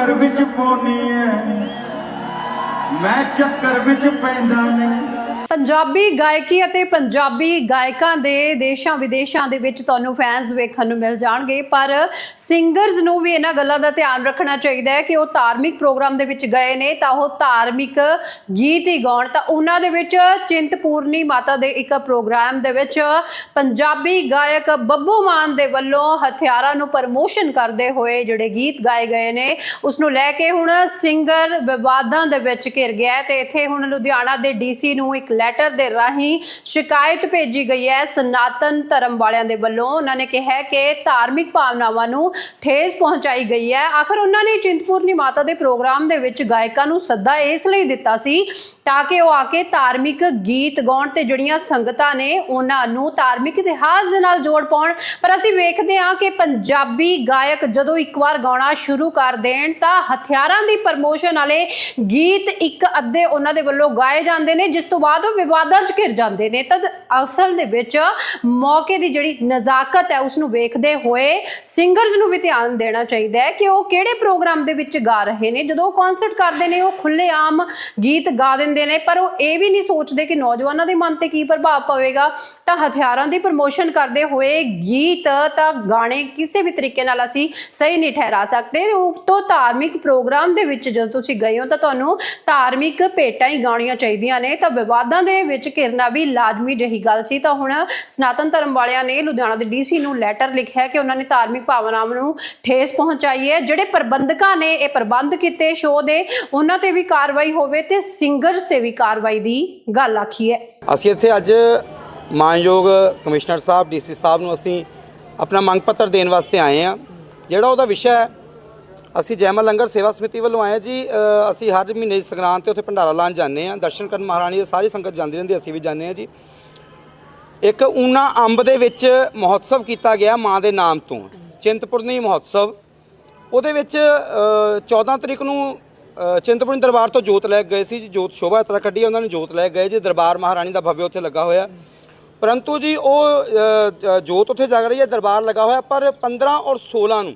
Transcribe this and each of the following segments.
ਚੱਕਰ ਵਿੱਚ ਪਾਉਣੀ ਐ। ਮੈਂ ਚੱਕਰ ਵਿੱਚ ਪੈਂਦਾ ਨਹੀਂ। ਪੰਜਾਬੀ ਗਾਇਕੀ ਅਤੇ ਪੰਜਾਬੀ ਗਾਇਕਾਂ ਦੇ ਦੇਸ਼ਾਂ ਵਿਦੇਸ਼ਾਂ ਦੇ ਵਿੱਚ ਤੁਹਾਨੂੰ ਫੈਨਸ ਵੇਖਣ ਨੂੰ ਮਿਲ ਜਾਣਗੇ, ਪਰ ਸਿੰਗਰਸ ਨੂੰ ਵੀ ਇਹਨਾਂ ਗੱਲਾਂ ਦਾ ਧਿਆਨ ਰੱਖਣਾ ਚਾਹੀਦਾ ਹੈ ਕਿ ਉਹ ਧਾਰਮਿਕ ਪ੍ਰੋਗਰਾਮ ਦੇ ਵਿੱਚ ਗਏ ਨੇ, ਤਾਂ ਉਹ ਧਾਰਮਿਕ ਗੀਤ ਹੀ ਗਾਉਣ, ਤਾਂ ਉਹਨਾਂ ਦੇ ਵਿੱਚ ਚਿੰਤਪੂਰਨੀ ਮਾਤਾ ਦੇ ਇੱਕ ਪ੍ਰੋਗਰਾਮ ਦੇ ਵਿੱਚ ਪੰਜਾਬੀ ਗਾਇਕ ਬੱਬੂ ਮਾਨ ਦੇ ਵੱਲੋਂ ਹਥਿਆਰਾਂ ਨੂੰ ਪ੍ਰਮੋਸ਼ਨ ਕਰਦੇ ਹੋਏ ਜਿਹੜੇ ਗੀਤ ਗਾਏ ਗਏ ਨੇ, ਉਸ ਨੂੰ ਲੈ ਕੇ ਹੁਣ ਸਿੰਗਰ ਵਿਵਾਦਾਂ ਦੇ ਵਿੱਚ ਘਿਰ ਗਿਆ ਹੈ ਤੇ ਇੱਥੇ ਹੁਣ ਲੁਧਿਆਣਾ ਦੇ ਡੀਸੀ ਨੂੰ ਇੱਕ ਲੈਟਰ ਦੇ ਰਾਹੀਂ ਸ਼ਿਕਾਇਤ ਭੇਜੀ ਗਈ ਹੈ। ਸਨਾਤਨ ਧਰਮ ਵਾਲਿਆਂ ਦੇ ਵੱਲੋਂ ਉਹਨਾਂ ਨੇ ਕਿਹਾ ਕਿ ਧਾਰਮਿਕ ਭਾਵਨਾਵਾਂ ਨੂੰ ਠੇਸ ਪਹੁੰਚਾਈ ਗਈ ਹੈ। ਆਖਰ ਉਹਨਾਂ ਨੇ ਚਿੰਤਪੁਰਨੀ ਮਾਤਾ ਦੇ ਪ੍ਰੋਗਰਾਮ ਦੇ ਵਿੱਚ ਗਾਇਕਾਂ ਨੂੰ ਸੱਦਾ ਇਸ ਲਈ ਦਿੱਤਾ ਸੀ ਤਾਂ ਕਿ ਉਹ ਆ ਕੇ ਧਾਰਮਿਕ ਗੀਤ ਗਾਉਣ ਤੇ ਜਿਹੜੀਆਂ ਸੰਗਤਾਂ ਨੇ ਉਹਨਾਂ ਨੂੰ ਧਾਰਮਿਕ ਇਤਿਹਾਸ ਦੇ ਨਾਲ ਜੋੜ ਪਾਉਣ। ਪਰ ਅਸੀਂ ਵੇਖਦੇ ਹਾਂ ਕਿ ਪੰਜਾਬੀ ਗਾਇਕ ਜਦੋਂ ਇੱਕ ਵਾਰ ਗਾਉਣਾ ਸ਼ੁਰੂ ਕਰ ਦੇਣ ਤਾਂ ਹਥਿਆਰਾਂ ਦੀ ਪ੍ਰਮੋਸ਼ਨ ਵਾਲੇ ਗੀਤ ਇੱਕ ਅੱਧੇ ਉਹਨਾਂ ਦੇ ਵੱਲੋਂ ਗਾਏ ਜਾਂਦੇ ਨੇ, ਜਿਸ ਤੋਂ ਬਾਅਦ ਉਹ ਵਿਵਾਦਾਂ 'ਚ ਘਿਰ ਜਾਂਦੇ ਨੇ ਤਦ ਅਸਲ ਦੇ ਵਿੱਚ ਮੌਕੇ ਦੀ ਜਿਹੜੀ ਨਜ਼ਾਕਤ ਹੈ ਉਸ ਨੂੰ ਵੇਖਦੇ ਹੋਏ ਸਿੰਗਰਸ ਨੂੰ ਵੀ ਧਿਆਨ ਦੇਣਾ ਚਾਹੀਦਾ ਹੈ ਕਿ ਉਹ ਕਿਹੜੇ ਪ੍ਰੋਗਰਾਮ ਦੇ ਵਿੱਚ ਗਾ ਰਹੇ ਨੇ। ਜਦੋਂ ਉਹ ਕਨਸਰਟ ਕਰਦੇ ਨੇ, ਉਹ ਖੁੱਲ੍ਹੇਆਮ ਗੀਤ ਗਾ ਦਿੰਦੇ ਨੇ, ਪਰ ਉਹ ਇਹ ਵੀ ਨਹੀਂ ਸੋਚਦੇ ਕਿ ਨੌਜਵਾਨਾਂ ਦੇ ਮਨ ਤੇ ਕੀ ਪ੍ਰਭਾਵ ਪਵੇਗਾ। ਤਾਂ ਹਥਿਆਰਾਂ ਦੀ ਪ੍ਰਮੋਸ਼ਨ ਕਰਦੇ ਹੋਏ ਗੀਤ ਤਾਂ ਗਾਣੇ ਕਿਸੇ ਵੀ ਤਰੀਕੇ ਨਾਲ ਅਸੀਂ ਸਹੀ ਨਹੀਂ ਠਹਿਰਾ ਸਕਦੇ। ਉਤੋਂ ਧਾਰਮਿਕ ਪ੍ਰੋਗਰਾਮ ਦੇ ਵਿੱਚ ਜਦੋਂ ਤੁਸੀਂ ਗਏ ਹੋ, ਤਾਂ ਤੁਹਾਨੂੰ ਧਾਰਮਿਕ ਭੇਟਾਂ ਹੀ ਗਾਉਣੀਆਂ ਚਾਹੀਦੀਆਂ ਨੇ। ਤਾਂ ਵਿਵਾਦਾਂ ਦੇ ਵਿੱਚ ਘਿਰਨਾ ਵੀ ਲਾਜ਼ਮੀ ਜਹੀ ਗੱਲ ਸੀ। ਤਾਂ ਹੁਣ ਸਨਾਤਨ ਧਰਮ ਵਾਲਿਆਂ ਨੇ ਲੁਧਿਆਣਾ ਦੇ ਡੀਸੀ ਨੂੰ ਲੈਟਰ ਲਿਖਿਆ ਕਿ ਉਹਨਾਂ ਨੇ ਧਾਰਮਿਕ ਭਾਵਨਾਵਾਂ ਨੂੰ ਠੇਸ ਪਹੁੰਚਾਈ ਹੈ। ਜਿਹੜੇ ਪ੍ਰਬੰਧਕਾਂ ਨੇ ਇਹ ਪ੍ਰਬੰਧ ਕੀਤੇ ਸ਼ੋਅ ਦੇ, ਉਹਨਾਂ ਤੇ ਵੀ ਕਾਰਵਾਈ ਹੋਵੇ ਤੇ ਸਿੰਗਰਸ ਤੇ ਵੀ ਕਾਰਵਾਈ ਦੀ ਗੱਲ ਆਖੀ ਹੈ। ਅਸੀਂ ਇੱਥੇ ਅੱਜ ਮਾਨਯੋਗ ਕਮਿਸ਼ਨਰ ਸਾਹਿਬ ਡੀਸੀ ਸਾਹਿਬ ਨੂੰ ਅਸੀਂ ਆਪਣਾ ਮੰਗ ਪੱਤਰ ਦੇਣ ਵਾਸਤੇ ਆਏ ਆ ਜਿਹੜਾ ਉਹਦਾ ਵਿਸ਼ਾ ਹੈ ਅਸੀਂ ਜੈਮਲ ਲੰਗਰ ਸੇਵਾ ਸਮਿਤੀ ਵੱਲੋਂ ਆਏ ਜੀ ਅਸੀਂ ਹਰ ਮਹੀਨੇ ਦੀ ਸੰਗਰਾਂਦ ਤੇ ਉੱਥੇ ਭੰਡਾਰਾ ਲਾਉਣ ਜਾਂਦੇ ਆ ਦਰਸ਼ਨ ਕਰਨ ਮਹਾਰਾਣੀ ਦੇ ਸਾਰੀ ਸੰਗਤ ਜਾਂਦੀ ਰਹਿੰਦੀ ਅਸੀਂ ਵੀ ਜਾਂਦੇ ਆ ਜੀ। ਇੱਕ ਊਨਾ ਅੰਬ ਦੇ ਵਿੱਚ ਮਹੋਤਸਵ ਕੀਤਾ ਗਿਆ ਮਾਂ ਦੇ ਨਾਮ ਤੋਂ ਚਿੰਤਪੁਰਨੀ ਮਹੋਤਸਵ। ਉਹਦੇ ਵਿੱਚ ਅ, 14 ਤਰੀਕ ਨੂੰ ਚਿੰਤਪੁਰਨੀ ਦਰਬਾਰ ਤੋਂ ਜੋਤ ਲੈ ਕੇ ਗਏ ਸੀ ਜੋਤ ਸ਼ੋਭਾ ਯਾਤਰਾ ਕੱਢੀ ਉਹਨਾਂ ਨੇ ਜੋਤ ਲੈ ਕੇ ਗਏ ਜੀ ਦਰਬਾਰ ਮਹਾਰਾਣੀ ਦਾ ਭਵਯ ਉੱਥੇ ਲੱਗਾ ਹੋਇਆ। ਪਰੰਤੂ ਜੀ ਉਹ ਜੋਤ ਉੱਥੇ ਜਗ ਰਹੀ ਹੈ ਦਰਬਾਰ ਲੱਗਾ ਹੋਇਆ ਪਰ 15 ਔਰ 16 ਨੂੰ